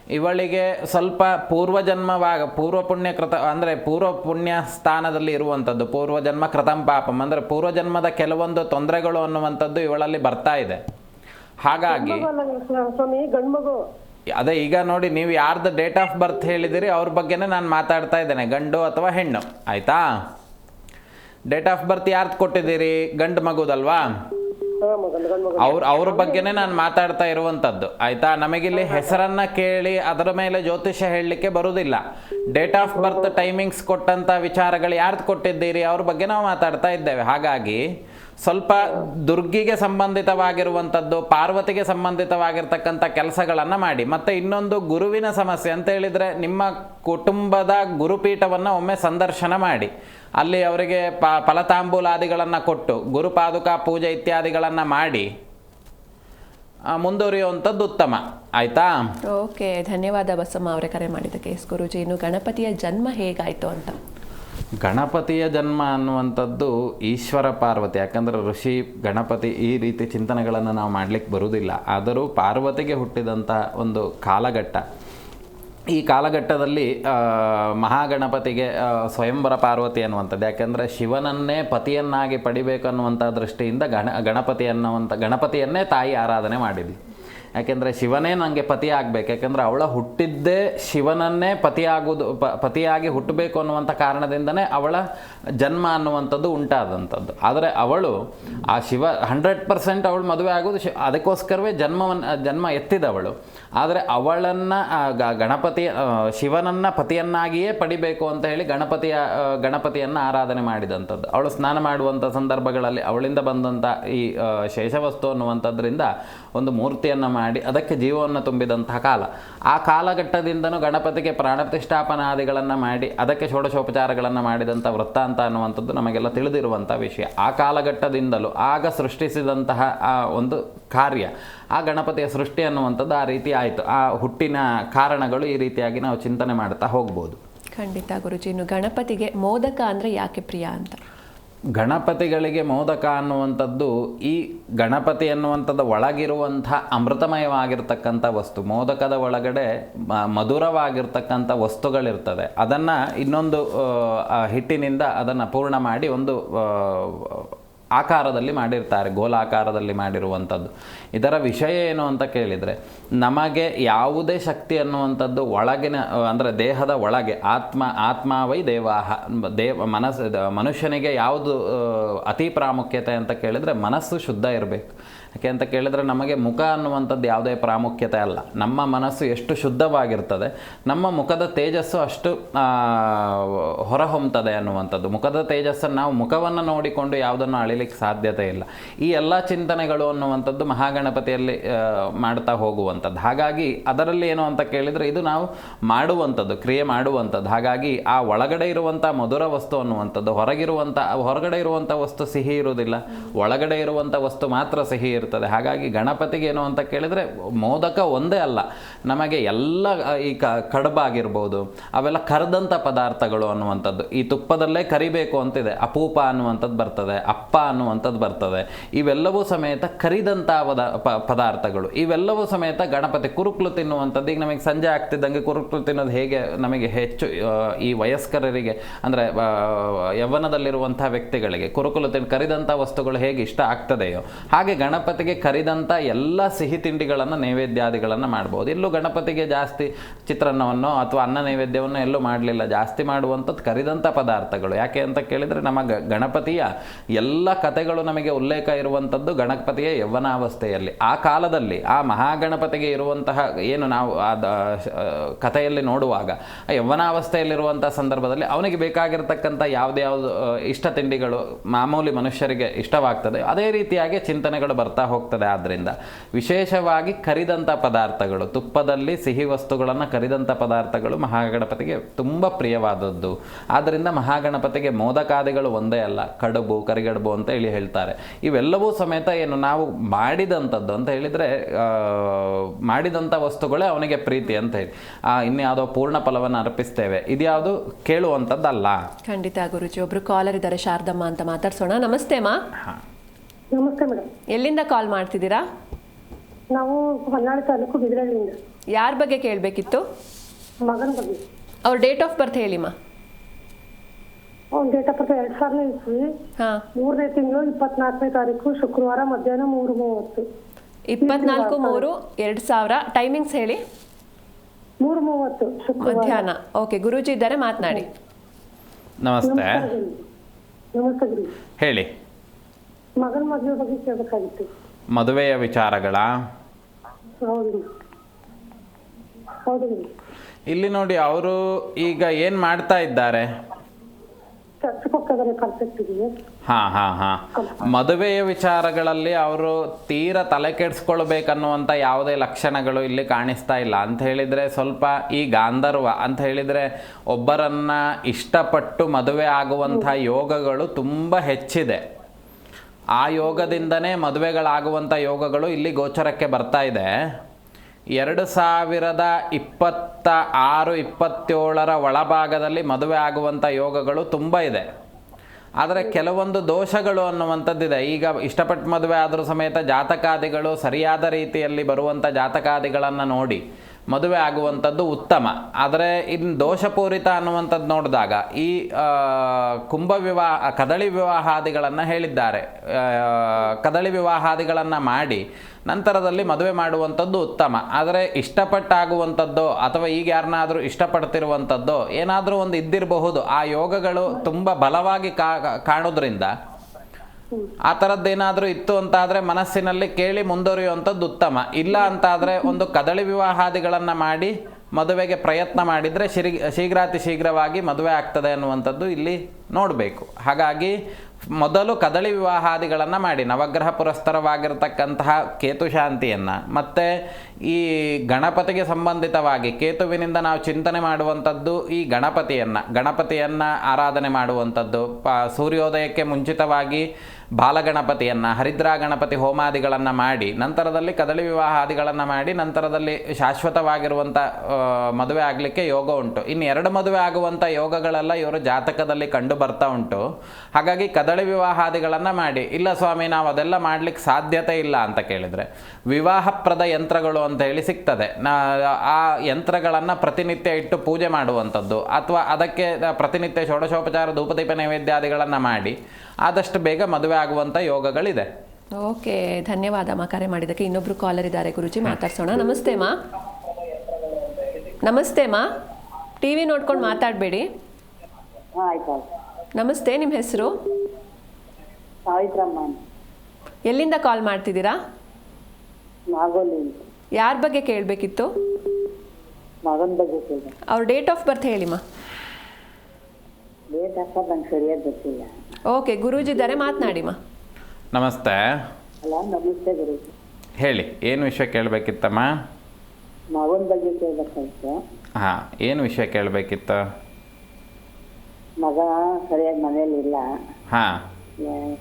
ಇವಳಿಗೆ ಸ್ವಲ್ಪ ಪೂರ್ವಜನ್ಮವಾಗ ಪೂರ್ವ ಪುಣ್ಯ ಕೃತ ಅಂದರೆ ಪೂರ್ವ ಪುಣ್ಯ ಸ್ಥಾನದಲ್ಲಿ ಇರುವಂಥದ್ದು ಪೂರ್ವಜನ್ಮ ಕೃತಂ ಪಾಪಂ ಅಂದರೆ ಪೂರ್ವಜನ್ಮದ ಕೆಲವೊಂದು ತೊಂದರೆಗಳು ಅನ್ನುವಂಥದ್ದು ಇವಳಲ್ಲಿ ಬರ್ತಾ ಇದೆ. ಹಾಗಾಗಿ ಅದೇ ಈಗ ನೋಡಿ ನೀವು ಯಾರ್ದು ಡೇಟ್ ಆಫ್ ಬರ್ತ್ ಹೇಳಿದಿರಿ ಅವ್ರ ಬಗ್ಗೆನೇ ನಾನು ಮಾತಾಡ್ತಾ ಇದ್ದೇನೆ ಗಂಡು ಅಥವಾ ಹೆಣ್ಣು ಆಯ್ತಾ? ಡೇಟ್ ಆಫ್ ಬರ್ತ್ ಯಾರ್ದು ಕೊಟ್ಟಿದ್ದೀರಿ ಗಂಡು ಮಗುದಲ್ವಾ ಅವ್ರ ಅವ್ರ ಬಗ್ಗೆನೇ ನಾನು ಮಾತಾಡ್ತಾ ಇರುವಂಥದ್ದು. ಆಯ್ತಾ? ನಮಗಿಲ್ಲಿ ಹೆಸರನ್ನ ಕೇಳಿ ಅದರ ಮೇಲೆ ಜ್ಯೋತಿಷ್ಯ ಹೇಳಲಿಕ್ಕೆ ಬರುವುದಿಲ್ಲ ಡೇಟ್ ಆಫ್ ಬರ್ತ್ ಟೈಮಿಂಗ್ಸ್ ಕೊಟ್ಟಂತ ವಿಚಾರಗಳು ಯಾರ್ದು ಕೊಟ್ಟಿದ್ದೀರಿ? ಅವ್ರ ಬಗ್ಗೆ ನಾವು ಮಾತಾಡ್ತಾ ಇದ್ದೇವೆ. ಹಾಗಾಗಿ ಸ್ವಲ್ಪ ದುರ್ಗಿಗೆ ಸಂಬಂಧಿತವಾಗಿರುವಂಥದ್ದು ಪಾರ್ವತಿಗೆ ಸಂಬಂಧಿತವಾಗಿರ್ತಕ್ಕಂಥ ಕೆಲಸಗಳನ್ನು ಮಾಡಿ. ಮತ್ತೆ ಇನ್ನೊಂದು ಗುರುವಿನ ಸಮಸ್ಯೆ ಅಂತ ಹೇಳಿದ್ರೆ ನಿಮ್ಮ ಕುಟುಂಬದ ಗುರುಪೀಠವನ್ನು ಒಮ್ಮೆ ಸಂದರ್ಶನ ಮಾಡಿ. ಅಲ್ಲಿ ಅವರಿಗೆ ಪ ಫಲತಾಂಬೂಲಾದಿಗಳನ್ನು ಕೊಟ್ಟು ಗುರುಪಾದುಕ ಪೂಜೆ ಇತ್ಯಾದಿಗಳನ್ನು ಮಾಡಿ ಮುಂದುವರಿಯುವಂಥದ್ದು ಉತ್ತಮ. ಆಯ್ತಾ? ಓಕೆ ಧನ್ಯವಾದ ಬಸಮ್ಮ ಅವರೇ ಕರೆ ಮಾಡಿದ್ದಕ್ಕೆ. ಎಸ್ ಗುರುಜಿ ಇನ್ನು ಗಣಪತಿಯ ಜನ್ಮ ಹೇಗಾಯಿತು ಅಂತ? ಗಣಪತಿಯ ಜನ್ಮ ಅನ್ನುವಂಥದ್ದು ಈಶ್ವರ ಪಾರ್ವತಿ. ಯಾಕಂದರೆ ಋಷಿ ಗಣಪತಿ ಈ ರೀತಿ ಚಿಂತನೆಗಳನ್ನು ನಾವು ಮಾಡಲಿಕ್ಕೆ ಬರುವುದಿಲ್ಲ. ಆದರೂ ಪಾರ್ವತಿಗೆ ಹುಟ್ಟಿದಂಥ ಒಂದು ಕಾಲಘಟ್ಟ. ಈ ಕಾಲಘಟ್ಟದಲ್ಲಿ ಮಹಾಗಣಪತಿಗೆ ಸ್ವಯಂವರ ಪಾರ್ವತಿ ಅನ್ನುವಂಥದ್ದು. ಯಾಕೆಂದರೆ ಶಿವನನ್ನೇ ಪತಿಯನ್ನಾಗಿ ಪಡಿಬೇಕು ಅನ್ನುವಂಥ ದೃಷ್ಟಿಯಿಂದ ಗಣ, ಗಣಪತಿ ಅನ್ನುವಂಥ, ಗಣಪತಿಯನ್ನೇ ತಾಯಿ ಆರಾಧನೆ ಮಾಡಿದ್ವಿ ಯಾಕೆಂದರೆ ಶಿವನೇ ನನಗೆ ಪತಿ ಆಗಬೇಕು. ಯಾಕೆಂದರೆ ಅವಳ ಹುಟ್ಟಿದ್ದೇ ಶಿವನನ್ನೇ ಪತಿಯಾಗುವುದು ಪ, ಪತಿಯಾಗಿ ಹುಟ್ಟಬೇಕು ಅನ್ನುವಂಥ ಕಾರಣದಿಂದನೇ ಅವಳ ಜನ್ಮ ಅನ್ನುವಂಥದ್ದು ಉಂಟಾದಂಥದ್ದು. ಆದರೆ ಅವಳು ಆ ಶಿವ, ಹಂಡ್ರೆಡ್ ಪರ್ಸೆಂಟ್ ಅವಳು ಮದುವೆ ಆಗೋದು ಶಿ, ಅದಕ್ಕೋಸ್ಕರವೇ ಜನ್ಮವನ್ನು ಜನ್ಮ ಎತ್ತಿದವಳು. ಆದರೆ ಅವಳನ್ನು ಗಣಪತಿ ಶಿವನನ್ನು ಪತಿಯನ್ನಾಗಿಯೇ ಪಡಿಬೇಕು ಅಂತ ಹೇಳಿ ಗಣಪತಿಯ ಗಣಪತಿಯನ್ನು ಆರಾಧನೆ ಮಾಡಿದಂಥದ್ದು. ಅವಳು ಸ್ನಾನ ಮಾಡುವಂಥ ಸಂದರ್ಭಗಳಲ್ಲಿ ಅವಳಿಂದ ಬಂದಂಥ ಈ ಶೇಷವಸ್ತು ಅನ್ನುವಂಥದ್ರಿಂದ ಒಂದು ಮೂರ್ತಿಯನ್ನು ಮಾಡಿ ಅದಕ್ಕೆ ಜೀವವನ್ನು ತುಂಬಿದಂಥ ಕಾಲ. ಆ ಕಾಲಘಟ್ಟದಿಂದನೂ ಗಣಪತಿಗೆ ಪ್ರಾಣ ಪ್ರತಿಷ್ಠಾಪನಾದಿಗಳನ್ನು ಮಾಡಿ ಅದಕ್ಕೆ ಷೋಡಶೋಪಚಾರಗಳನ್ನು ಮಾಡಿದಂಥ ವೃತ್ತಾಂತ ಅನ್ನುವಂಥದ್ದು ನಮಗೆಲ್ಲ ತಿಳಿದಿರುವಂಥ ವಿಷಯ. ಆ ಕಾಲಘಟ್ಟದಿಂದಲೂ ಆಗ ಸೃಷ್ಟಿಸಿದಂತಹ, ಆ, ಒಂದು ಕಾರ್ಯ. ಆ ಗಣಪತಿಯ ಸೃಷ್ಟಿ ಅನ್ನುವಂಥದ್ದು ಆ ರೀತಿ ಆಯಿತು. ಆ ಹುಟ್ಟಿನ ಕಾರಣಗಳು ಈ ರೀತಿಯಾಗಿ ನಾವು ಚಿಂತನೆ ಮಾಡ್ತಾ ಹೋಗ್ಬೋದು. ಖಂಡಿತ ಗುರುಜಿ ಇನ್ನು ಗಣಪತಿಗೆ ಮೋದಕ ಅಂದರೆ ಯಾಕೆ ಪ್ರಿಯ ಅಂತ? ಗಣಪತಿಗಳಿಗೆ ಮೋದಕ ಅನ್ನುವಂಥದ್ದು ಈ ಗಣಪತಿ ಅನ್ನುವಂಥದ್ದು ಒಳಗಿರುವಂಥ ಅಮೃತಮಯವಾಗಿರ್ತಕ್ಕಂಥ ವಸ್ತು. ಮೋದಕದ ಒಳಗಡೆ ಮ- ಮಧುರವಾಗಿರ್ತಕ್ಕಂಥ ವಸ್ತುಗಳಿರ್ತದೆ. ಅದನ್ನು ಇನ್ನೊಂದು ಹಿಟ್ಟಿನಿಂದ ಅದನ್ನು ಪೂರ್ಣ ಮಾಡಿ ಒಂದು ಆಕಾರದಲ್ಲಿ ಮಾಡಿರ್ತಾರೆ, ಗೋಲಾಕಾರದಲ್ಲಿ ಮಾಡಿರುವಂಥದ್ದು. ಇದರ ವಿಷಯ ಏನು ಅಂತ ಕೇಳಿದರೆ, ನಮಗೆ ಯಾವುದೇ ಶಕ್ತಿ ಅನ್ನುವಂಥದ್ದು ಒಳಗಿನ, ಅಂದರೆ ದೇಹದ ಒಳಗೆ, ಆತ್ಮ, ಆತ್ಮಾವೈ ದೇವಾಹ, ದೇವ, ಮನಸ್ಸು, ಮನುಷ್ಯನಿಗೆ ಯಾವುದು, ಅತಿ ಪ್ರಾಮುಖ್ಯತೆ ಅಂತ ಕೇಳಿದರೆ ಮನಸ್ಸು ಶುದ್ಧ ಇರಬೇಕು. ಯಾಕೆ ಅಂತ ಕೇಳಿದರೆ ನಮಗೆ ಮುಖ ಅನ್ನುವಂಥದ್ದು ಯಾವುದೇ ಪ್ರಾಮುಖ್ಯತೆ ಅಲ್ಲ. ನಮ್ಮ ಮನಸ್ಸು ಎಷ್ಟು ಶುದ್ಧವಾಗಿರ್ತದೆ, ನಮ್ಮ ಮುಖದ ತೇಜಸ್ಸು ಅಷ್ಟು ಹೊರಹೊಮ್ತದೆ ಅನ್ನುವಂಥದ್ದು. ಮುಖದ ತೇಜಸ್ಸನ್ನು ನಾವು ಮುಖವನ್ನು ನೋಡಿಕೊಂಡು ಯಾವುದನ್ನು ಅಳಿಲಿಕ್ಕೆ ಸಾಧ್ಯತೆ ಇಲ್ಲ. ಈ ಎಲ್ಲ ಚಿಂತನೆಗಳು ಅನ್ನುವಂಥದ್ದು ಮಹಾಗಣಪತಿಯಲ್ಲಿ ಮಾಡ್ತಾ ಹೋಗುವಂಥದ್ದು. ಹಾಗಾಗಿ ಅದರಲ್ಲಿ ಏನು ಅಂತ ಕೇಳಿದರೆ ಇದು ನಾವು ಮಾಡುವಂಥದ್ದು, ಕ್ರಿಯೆ ಮಾಡುವಂಥದ್ದು. ಹಾಗಾಗಿ ಆ ಒಳಗಡೆ ಇರುವಂಥ ಮಧುರ ವಸ್ತು ಅನ್ನುವಂಥದ್ದು, ಹೊರಗಿರುವಂಥ, ಹೊರಗಡೆ ಇರುವಂಥ ವಸ್ತು ಸಿಹಿ ಇರುವುದಿಲ್ಲ. ಒಳಗಡೆ ಇರುವಂಥ ವಸ್ತು ಮಾತ್ರ ಸಿಹಿ ಇರ್ತದೆ. ಹಾಗಾಗಿ ಗಣಪತಿಗೆ ಏನು ಅಂತ ಕೇಳಿದರೆ, ಮೋದಕ ಒಂದೇ ಅಲ್ಲ. ನಮಗೆ ಎಲ್ಲ ಈ ಕಡುಬಾಗಿರ್ಬೋದು ಅವೆಲ್ಲ ಕರೆದಂಥ ಪದಾರ್ಥಗಳು ಅನ್ನುವಂಥದ್ದು. ಈ ತುಪ್ಪದಲ್ಲೇ ಕರಿಬೇಕು ಅಂತಿದೆ. ಅಪೂಪ ಅನ್ನುವಂಥದ್ದು ಬರ್ತದೆ, ಅಪ್ಪ ಅನ್ನುವಂಥದ್ದು ಬರ್ತದೆ. ಇವೆಲ್ಲವೂ ಸಮೇತ ಕರಿದಂಥ ಪದಾರ್ಥಗಳು. ಇವೆಲ್ಲವೂ ಸಮೇತ ಗಣಪತಿ ಕುರುಕ್ಲು ತಿನ್ನುವಂಥದ್ದು. ಈಗ ನಮಗೆ ಸಂಜೆ ಆಗ್ತಿದ್ದಂಗೆ ಕುರುಕ್ಲು ತಿನ್ನೋದು ಹೇಗೆ? ನಮಗೆ ಹೆಚ್ಚು ಈ ವಯಸ್ಕರರಿಗೆ, ಅಂದರೆ ಯೌವನದಲ್ಲಿರುವಂಥ ವ್ಯಕ್ತಿಗಳಿಗೆ ಕುರುಕುಲು ತಿನ್ ಕರಿದಂಥ ವಸ್ತುಗಳು ಹೇಗೆ ಇಷ್ಟ ಆಗ್ತದೆಯೋ, ಹಾಗೆ ಗಣಪತಿಗೆ ಕರಿದಂಥ ಎಲ್ಲ ಸಿಹಿ ತಿಂಡಿಗಳನ್ನು ನೈವೇದ್ಯಾದಿಗಳನ್ನು ಮಾಡ್ಬೋದು. ಎಲ್ಲೂ ಗಣಪತಿಗೆ ಜಾಸ್ತಿ ಚಿತ್ರಾನ್ನವನ್ನು ಅಥವಾ ಅನ್ನ ನೈವೇದ್ಯವನ್ನು ಎಲ್ಲೂ ಮಾಡಲಿಲ್ಲ. ಜಾಸ್ತಿ ಮಾಡುವಂಥದ್ದು ಕರಿದಂಥ ಪದಾರ್ಥಗಳು. ಯಾಕೆ ಅಂತ ಕೇಳಿದರೆ ನಮ್ಮ ಗಣಪತಿಯ ಎಲ್ಲ ಕಥೆಗಳು ನಮಗೆ ಉಲ್ಲೇಖ ಇರುವಂಥದ್ದು ಗಣಪತಿಯ ಯೌವನಾವಸ್ಥೆಯಲ್ಲಿ. ಆ ಕಾಲದಲ್ಲಿ, ಆ ಮಹಾಗಣಪತಿಗೆ ಇರುವಂತಹ ಏನು ನಾವು ಆ ಕಥೆಯಲ್ಲಿ ನೋಡುವಾಗ, ಆ ಯೌವನಾವಸ್ಥೆಯಲ್ಲಿರುವಂಥ ಸಂದರ್ಭದಲ್ಲಿ ಅವನಿಗೆ ಬೇಕಾಗಿರ್ತಕ್ಕಂಥ ಯಾವುದ್ಯಾವುದು ಇಷ್ಟ ತಿಂಡಿಗಳು ಮಾಮೂಲಿ ಮನುಷ್ಯರಿಗೆ ಇಷ್ಟವಾಗ್ತದೆ. ಅದೇ ರೀತಿಯಾಗಿ ಚಿಂತನೆಗಳು ಬರ್ತಾ ಹೋಗ್ತದೆ. ಆದ್ದರಿಂದ ವಿಶೇಷವಾಗಿ ಕರಿದಂಥ ಪದಾರ್ಥಗಳು ತುಪ್ಪದಲ್ಲಿ ಸಿಹಿ ವಸ್ತುಗಳನ್ನು ಕರಿದಂಥ ಪದಾರ್ಥಗಳು ಮಹಾಗಣಪತಿಗೆ ತುಂಬ ಪ್ರಿಯವಾದದ್ದು. ಆದ್ದರಿಂದ ಮಹಾಗಣಪತಿಗೆ ಮೋದಕಾದಿಗಳು ಒಂದೇ ಅಲ್ಲ ಕಡುಬು ಕರಿಗಡುಬು ಅಂತ ಹೇಳಿ ಹೇಳ್ತಾರೆ. ಇವೆಲ್ಲವೂ ಸಮೇತ ಏನು ನಾವು ಮಾಡಿದಂಥದ್ದು ಅಂತ ಹೇಳಿದರೆ ಮಾಡಿದಂಥ ವಸ್ತುಗಳೇ ಅವನಿಗೆ ಪ್ರೀತಿ ಅಂತ ಹೇಳಿ. ಆ, ಇನ್ಯಾವುದೋ ಪೂರ್ಣ ಫಲವನ್ನು ಅರ್ಪಿಸ್ತೇವೆ. ಇದ್ಯಾವುದು ಕೇಳುವಂಥದ್ದಲ್ಲ. ಖಂಡಿತ ಗುರುಜಿ ಒಬ್ರು ಕಾಲರ್ ಇದ್ದಾರೆ ಶಾರದಮ್ಮ ಅಂತ ಮಾತಾಡ್ಸೋಣ. ನಮಸ್ತೆ ಮಾ. ಹಾಂ. ನಮಸ್ತೆ ಮೇಡಮ್. ಎಲ್ಲಿಂದ ಕಾಲ್ ಮಾಡ್ತಿದ್ದೀರಾ? ನಾವು ಹೊನ್ನಾಳಿ ತಾಲೂಕು ಬಿದ್ರಳ್ಳಿಯಿಂದ ಯಾರ ಬಗ್ಗೆ ಕೇಳಬೇಕಿತ್ತು? ಮಗನ ಬಗ್ಗೆ. ಅವ್ರ ಡೇಟ್ ಆಫ್ ಬರ್ತ್ ಹೇಳಿಮ್ಮ ಅವ್ನ ಡೇಟ್ ಆಫ್ ಬರ್ತ್ ಎರಡ್ ಸಾವಿರದ ಇಸ್ವಿ. ಹಾಂ. ಮೂರನೇ ತಿಂಗಳು ಇಪ್ಪತ್ನಾಲ್ಕನೇ ತಾರೀಕು ಶುಕ್ರವಾರ ಮಧ್ಯಾಹ್ನ ಮೂರು ಮೂವತ್ತು. ಇಪ್ಪತ್ನಾಲ್ಕು ಮೂರು ಎರಡ್ ಸಾವಿರ. ಟೈಮಿಂಗ್ಸ್ ಹೇಳಿ. ಮೂರು ಮೂವತ್ತು ಶುಕ್ರವಾರ. ಮಧ್ಯಾಹ್ನ. ಓಕೆ ಗುರೂಜಿ ಇದ್ದಾರೆ ಮಾತನಾಡಿ. ನಮಸ್ತೆ. ನಮಸ್ತೆ ಗುರು. ಹೇಳಿ. ಮಗನ ಮದುವೆ ಬಗ್ಗೆ ಕೇಳಬೇಕಾಗಿತ್ತು. ಮದುವೆಯ ವಿಚಾರಗಳ? ಹೌದು. ಹೌದು. ಇಲ್ಲಿ ನೋಡಿ ಅವರು ಈಗ ಏನು ಮಾಡ್ತಾ ಇದ್ದಾರೆ? ಹಾ ಹಾ ಹಾ ಹಾಂ ಹಾಂ. ಹಾಂ ಮದುವೆಯ ವಿಚಾರಗಳಲ್ಲಿ ಅವರು ತೀರ ತಲೆ ಕೆಡಿಸ್ಕೊಳ್ಬೇಕನ್ನುವಂಥ ಯಾವುದೇ ಲಕ್ಷಣಗಳು ಇಲ್ಲಿ ಕಾಣಿಸ್ತಾ ಇಲ್ಲ. ಅಂತ ಹೇಳಿದರೆ ಸ್ವಲ್ಪ ಈ ಗಾಂಧರ್ವ ಅಂತ ಹೇಳಿದರೆ ಒಬ್ಬರನ್ನ ಇಷ್ಟಪಟ್ಟು ಮದುವೆ ಆಗುವಂಥ ಯೋಗಗಳು ತುಂಬ ಹೆಚ್ಚಿದೆ. ಆ ಯೋಗದಿಂದನೇ ಮದುವೆಗಳಾಗುವಂಥ ಯೋಗಗಳು ಇಲ್ಲಿ ಗೋಚರಕ್ಕೆ ಬರ್ತಾ ಇದೆ. ಎರಡು ಸಾವಿರದ ಇಪ್ಪತ್ತ ಆರು, ಇಪ್ಪತ್ತೇಳರ ಒಳಭಾಗದಲ್ಲಿ ಮದುವೆ ಆಗುವಂಥ ಯೋಗಗಳು ತುಂಬ ಇದೆ. ಆದರೆ ಕೆಲವೊಂದು ದೋಷಗಳು ಅನ್ನುವಂಥದ್ದಿದೆ. ಈಗ ಇಷ್ಟಪಟ್ಟು ಮದುವೆ ಆದರೂ ಸಮೇತ ಜಾತಕಾದಿಗಳು ಸರಿಯಾದ ರೀತಿಯಲ್ಲಿ ಬರುವಂಥ ಜಾತಕಾದಿಗಳನ್ನು ನೋಡಿ ಮದುವೆ ಆಗುವಂಥದ್ದು ಉತ್ತಮ. ಆದರೆ ಇನ್ನು ದೋಷಪೂರಿತ ಅನ್ನುವಂಥದ್ದು ನೋಡಿದಾಗ ಈ ಕುಂಭ ವಿವಾಹ ಕದಳಿ ವಿವಾಹಾದಿಗಳನ್ನು ಹೇಳಿದ್ದಾರೆ. ಕದಳಿ ವಿವಾಹಾದಿಗಳನ್ನು ಮಾಡಿ ನಂತರದಲ್ಲಿ ಮದುವೆ ಮಾಡುವಂಥದ್ದು ಉತ್ತಮ. ಆದರೆ ಇಷ್ಟಪಟ್ಟಾಗುವಂಥದ್ದೋ ಅಥವಾ ಈಗ ಯಾರನ್ನಾದರೂ ಇಷ್ಟಪಡ್ತಿರುವಂಥದ್ದೋ ಏನಾದರೂ ಒಂದು ಇದ್ದಿರಬಹುದು. ಆ ಯೋಗಗಳು ತುಂಬ ಬಲವಾಗಿ ಕಾಣೋದ್ರಿಂದ ಆ ಥರದ್ದೇನಾದರೂ ಇತ್ತು ಅಂತಾದರೆ ಮನಸ್ಸಿನಲ್ಲಿ ಕೇಳಿ ಮುಂದುವರಿಯುವಂಥದ್ದು ಉತ್ತಮ. ಇಲ್ಲ ಅಂತಾದರೆ ಒಂದು ಕದಳಿ ವಿವಾಹಾದಿಗಳನ್ನು ಮಾಡಿ ಮದುವೆಗೆ ಪ್ರಯತ್ನ ಮಾಡಿದರೆ ಶಿರಿ, ಶೀಘ್ರಾತಿ ಶೀಘ್ರವಾಗಿ ಮದುವೆ ಆಗ್ತದೆ ಅನ್ನುವಂಥದ್ದು ಇಲ್ಲಿ ನೋಡಬೇಕು. ಹಾಗಾಗಿ ಮೊದಲು ಕದಳಿ ವಿವಾಹಾದಿಗಳನ್ನು ಮಾಡಿ. ನವಗ್ರಹ ಪುರಸ್ತರವಾಗಿರತಕ್ಕಂತಹ ಕೇತು ಶಾಂತಿಯನ್ನು. ಮತ್ತು ಈ ಗಣಪತಿಗೆ ಸಂಬಂಧಿತವಾಗಿ ಕೇತುವಿನಿಂದ ನಾವು ಚಿಂತನೆ ಮಾಡುವಂಥದ್ದು ಈ ಗಣಪತಿಯನ್ನು. ಗಣಪತಿಯನ್ನು ಆರಾಧನೆ ಮಾಡುವಂಥದ್ದು. ಪ, ಸೂರ್ಯೋದಯಕ್ಕೆ ಮುಂಚಿತವಾಗಿ ಬಾಲಗಣಪತಿಯನ್ನು ಹರಿದ್ರಾ ಗಣಪತಿ ಹೋಮಾದಿಗಳನ್ನು ಮಾಡಿ, ನಂತರದಲ್ಲಿ ಕದಳಿ ವಿವಾಹಾದಿಗಳನ್ನು ಮಾಡಿ, ನಂತರದಲ್ಲಿ ಶಾಶ್ವತವಾಗಿರುವಂಥ ಮದುವೆ ಆಗಲಿಕ್ಕೆ ಯೋಗ ಉಂಟು. ಇನ್ನು ಎರಡು ಮದುವೆ ಆಗುವಂಥ ಯೋಗಗಳೆಲ್ಲ ಇವರು ಜಾತಕದಲ್ಲಿ ಕಂಡು ಬರ್ತಾ ಉಂಟು. ಹಾಗಾಗಿ ಕದಳಿ ವಿವಾಹಾದಿಗಳನ್ನು ಮಾಡಿ, ಇಲ್ಲ ಸ್ವಾಮಿ, ನಾವು ಅದೆಲ್ಲ ಮಾಡಲಿಕ್ಕೆ ಸಾಧ್ಯತೆ ಇಲ್ಲ ಅಂತ ಕೇಳಿದರೆ, ವಿವಾಹಪ್ರದ ಯಂತ್ರಗಳು ಅಂತ ಹೇಳಿ ಸಿಗ್ತದೆ. ಆ ಯಂತ್ರಗಳನ್ನು ಪ್ರತಿನಿತ್ಯ ಇಟ್ಟು ಪೂಜೆ ಮಾಡುವಂಥದ್ದು, ಅಥವಾ ಅದಕ್ಕೆ ಪ್ರತಿನಿತ್ಯ ಷೋಡಶೋಪಚಾರ, ಧೂಪದೀಪ ನೈವೇದ್ಯಾದಿಗಳನ್ನು ಮಾಡಿ, ಆದಷ್ಟು ಬೇಗ ಮದುವೆ ಮದುವೆ ಆಗುವಂಥ ಯೋಗಗಳಿದೆ. ಓಕೆ ಧನ್ಯವಾದ ಅಮ್ಮ. ಕರೆ ಮಾಡಿದ್ದಕ್ಕೆ ಇನ್ನೊಬ್ರು ಕಾಲರ್ ಇದ್ದಾರೆ. ಗುರುಜಿ ಮಾತಾಡ್ಸೋಣ. ನಮಸ್ತೆ ಮಾ ನಮಸ್ತೆ ಮಾ ಟಿ ವಿ ನೋಡ್ಕೊಂಡು ಮಾತಾಡಬೇಡಿ. ಹಾಂ ಆಯ್ತು ಆಯ್ತು ನಮಸ್ತೆ ನಿಮ್ಮ ಹೆಸರು? ಸಾವಿತ್ರಮ್ಮ. ಎಲ್ಲಿಂದ ಕಾಲ್ ಮಾಡ್ತಿದ್ದೀರಾ? ಯಾರ ಬಗ್ಗೆ ಕೇಳಬೇಕಿತ್ತು? ಅವ್ರ ಡೇಟ್ ಆಫ್ ಬರ್ತ್ ಹೇಳಿಮ್ಮ. ಡೇಟ್ ಆಫ್ ನಂಗೆ ಸರಿಯಾಗಿ ಗೊತ್ತಿಲ್ಲ. ಓಕೆ ಗುರೂಜಿ ಇದ್ದಾರೆ ಮಾತನಾಡಿಮ್ಮ. ನಮಸ್ತೆ. ಅಲ್ಲ ನಮಸ್ತೆ ಗುರುಜಿ. ಹೇಳಿ ಏನು ವಿಷಯ ಕೇಳಬೇಕಿತ್ತಮ್ಮ? ಮಗನ ಬಗ್ಗೆ ಕೇಳ್ಬೇಕಾಯ್ತು ಹಾಂ ಏನು ವಿಷಯ ಕೇಳಬೇಕಿತ್ತು? ಮಗ ಸರಿಯಾಗಿ ಮನೇಲಿ ಇಲ್ಲ. ಹಾಂ. ಏ-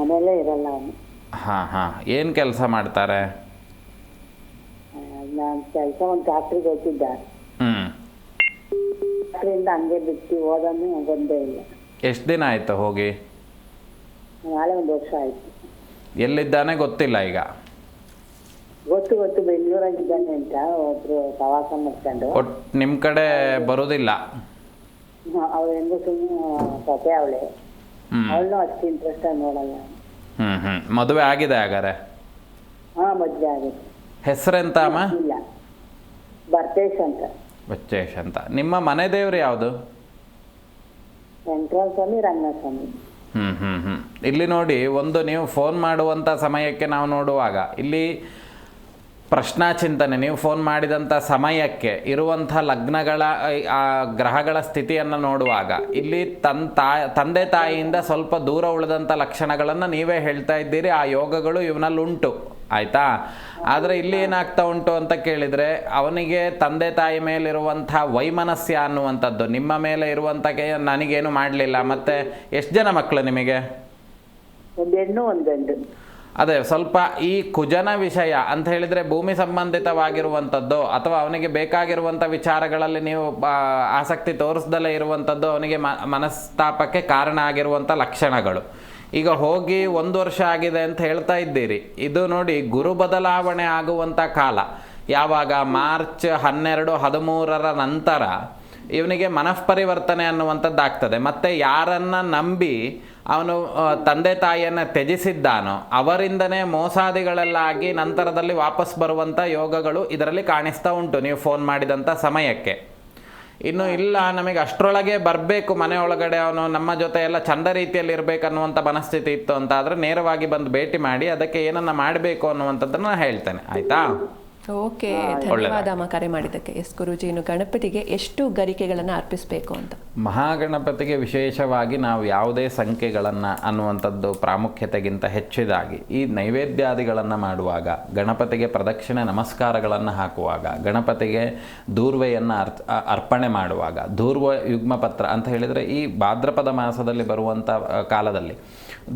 ಮನೆಯಲ್ಲೇ ಇರಲ್ಲ ಅವನು. ಹಾಂ ಹಾಂ. ಏನು ಕೆಲಸ ಮಾಡ್ತಾರೆ? ನಾನು ಕೆಲಸ ಒಂದು ಫ್ಯಾಕ್ಟ್ರಿಗೆ ಹೋಗ್ತಿದ್ದ. ಹ್ಞೂ ಫ್ಯಾಕ್ಟ್ರಿಯಿಂದ ಹಂಗೆ ಬಿಟ್ಟು ಓದನ್ನು ಬಂದೇ ಇಲ್ಲ. ಎಷ್ಟು ದಿನ ಆಯಿತು ಹೋಗಿ? ನಾಳೆ ಒಂದು ವರ್ಷ ಆಯ್ತು. ಎಲ್ಲಿದ್ದಾನೆ ಗೊತ್ತಿಲ್ಲ ಈಗ? ಗೊತ್ತು ಗೊತ್ತು. ಬೆಂಗಳೂರಾಗಿದ್ದಾನೆ ಅಂತ ಒಬ್ರು ಪ್ರವಾಸ ಮಾಡ್ಕೊಂಡು. ಒಟ್ಟು ನಿಮ್ಮ ಕಡೆ ಬರೋದಿಲ್ಲ? ಅವ್ಳು ಹೆಂಗು ಸುಮ್ಮನೆ ಸೊಸೆ ಅವಳೆ. ಹ್ಞೂ ಅವಳನ್ನೂ ಅಷ್ಟು ಇಂಟ್ರೆಸ್ಟ್ ಆಗಿ ನೋಡಲ್ಲ ಹ್ಞೂ ಹ್ಞೂ ಮದುವೆ ಆಗಿದೆ ಹಾಗಾದ್ರೆ? ಹಾ ಮದ್ವೆ ಆಗುತ್ತೆ ಹೆಸರೆಂತ ಅಮ್ಮ ಇಲ್ಲ. ಬರ್ತೇಶ್ ಅಂತ. ಬಚ್ಚೇಶ್ ಅಂತ. ನಿಮ್ಮ ಮನೆ ದೇವ್ರು ಯಾವುದು? ಇಲ್ಲಿ ನೋಡಿ, ಒಂದು ನೀವು ಫೋನ್ ಮಾಡುವಂಥ ಸಮಯಕ್ಕೆ ನಾವು ನೋಡುವಾಗ, ಇಲ್ಲಿ ಪ್ರಶ್ನಾ ಚಿಂತನೆ, ನೀವು ಫೋನ್ ಮಾಡಿದಂಥ ಸಮಯಕ್ಕೆ ಇರುವಂಥ ಲಗ್ನಗಳ, ಆ ಗ್ರಹಗಳ ಸ್ಥಿತಿಯನ್ನು ನೋಡುವಾಗ, ಇಲ್ಲಿ ತನ್ ತಾಯಿ ತಂದೆ ತಾಯಿಯಿಂದ ಸ್ವಲ್ಪ ದೂರ ಉಳಿದಂಥ ಲಕ್ಷಣಗಳನ್ನು ನೀವೇ ಹೇಳ್ತಾ ಇದ್ದೀರಿ, ಆ ಯೋಗಗಳು ಇವನಲ್ಲಿ ಉಂಟು ಆಯಿತಾ? ಆದರೆ ಇಲ್ಲಿ ಏನಾಗ್ತಾ ಉಂಟು ಅಂತ ಕೇಳಿದರೆ ಅವನಿಗೆ ತಂದೆ ತಾಯಿ ಮೇಲಿರುವಂಥ ವೈಮನಸ್ಯ ಅನ್ನುವಂಥದ್ದು ನಿಮ್ಮ ಮೇಲೆ ಇರುವಂಥ ನನಗೇನು ಮಾಡಲಿಲ್ಲ ಮತ್ತೆ ಎಷ್ಟು ಜನ ಮಕ್ಕಳು ನಿಮಗೆ? ಅದೇ ಸ್ವಲ್ಪ ಈ ಕುಜನ ವಿಷಯ ಅಂತ ಹೇಳಿದರೆ ಭೂಮಿ ಸಂಬಂಧಿತವಾಗಿರುವಂಥದ್ದು ಅಥವಾ ಅವನಿಗೆ ಬೇಕಾಗಿರುವಂಥ ವಿಚಾರಗಳಲ್ಲಿ ನೀವು ಆಸಕ್ತಿ ತೋರಿಸ್ದಲೇ ಇರುವಂಥದ್ದು ಅವನಿಗೆ ಮ ಮನಸ್ತಾಪಕ್ಕೆ ಕಾರಣ ಆಗಿರುವಂಥ ಲಕ್ಷಣಗಳು. ಈಗ ಹೋಗಿ ಒಂದು ವರ್ಷ ಆಗಿದೆ ಅಂತ ಹೇಳ್ತಾ ಇದ್ದೀರಿ. ಇದು ನೋಡಿ ಗುರು ಬದಲಾವಣೆ ಆಗುವಂಥ ಕಾಲ. ಯಾವಾಗ ಮಾರ್ಚ್ ಹನ್ನೆರಡು ಹದಿಮೂರರ ನಂತರ ಇವನಿಗೆ ಮನಃಪರಿವರ್ತನೆ ಅನ್ನುವಂಥದ್ದು ಆಗ್ತದೆ. ಮತ್ತೆ ಯಾರನ್ನ ನಂಬಿ ಅವನು ತಂದೆ ತಾಯಿಯನ್ನು ತ್ಯಜಿಸಿದ್ದಾನೋ ಅವರಿಂದನೇ ಮೋಸಾದಿಗಳೆಲ್ಲ ನಂತರದಲ್ಲಿ ವಾಪಸ್ ಬರುವಂಥ ಯೋಗಗಳು ಇದರಲ್ಲಿ ಕಾಣಿಸ್ತಾ ಉಂಟು. ನೀವು ಫೋನ್ ಮಾಡಿದಂಥ ಸಮಯಕ್ಕೆ. ಇನ್ನು ಇಲ್ಲ, ನಮಗೆ ಅಷ್ಟರೊಳಗೆ ಬರಬೇಕು ಮನೆ ಒಳಗಡೆ ಅವನು, ನಮ್ಮ ಜೊತೆ ಎಲ್ಲ ಚಂದ ರೀತಿಯಲ್ಲಿ ಇರಬೇಕು ಅನ್ನುವಂಥ ಮನಸ್ಥಿತಿ ಇತ್ತು ಅಂತ. ಆದರೆ ನೇರವಾಗಿ ಬಂದು ಭೇಟಿ ಮಾಡಿ ಅದಕ್ಕೆ ಏನನ್ನ ಮಾಡಬೇಕು ಅನ್ನುವಂಥದ್ದನ್ನು ನಾನು ಹೇಳ್ತೇನೆ. ಆಯಿತಾ? ಓಕೆ ಧನ್ಯವಾದ ಅಮ್ಮ ಕರೆ ಮಾಡಿದ್ದಕ್ಕೆ. ಎಸ್ ಗುರುಜಿ ಇನ್ನು ಗಣಪತಿಗೆ ಎಷ್ಟು ಗರಿಕೆಗಳನ್ನು ಅರ್ಪಿಸಬೇಕು ಅಂತ. ಮಹಾಗಣಪತಿಗೆ ವಿಶೇಷವಾಗಿ ನಾವು ಯಾವುದೇ ಸಂಖ್ಯೆಗಳನ್ನು ಅನ್ನುವಂಥದ್ದು ಪ್ರಾಮುಖ್ಯತೆಗಿಂತ ಹೆಚ್ಚಿದಾಗಿ ಈ ನೈವೇದ್ಯಾದಿಗಳನ್ನು ಮಾಡುವಾಗ ಗಣಪತಿಗೆ ಪ್ರದಕ್ಷಿಣೆ ನಮಸ್ಕಾರಗಳನ್ನು ಹಾಕುವಾಗ ಗಣಪತಿಗೆ ದೂರ್ವೆಯನ್ನು ಅರ್ಪಣೆ ಮಾಡುವಾಗ ದೂರ್ವ ಯುಗ್ಮಪತ್ರ ಅಂತ ಹೇಳಿದರೆ ಈ ಭಾದ್ರಪದ ಮಾಸದಲ್ಲಿ ಬರುವಂಥ ಕಾಲದಲ್ಲಿ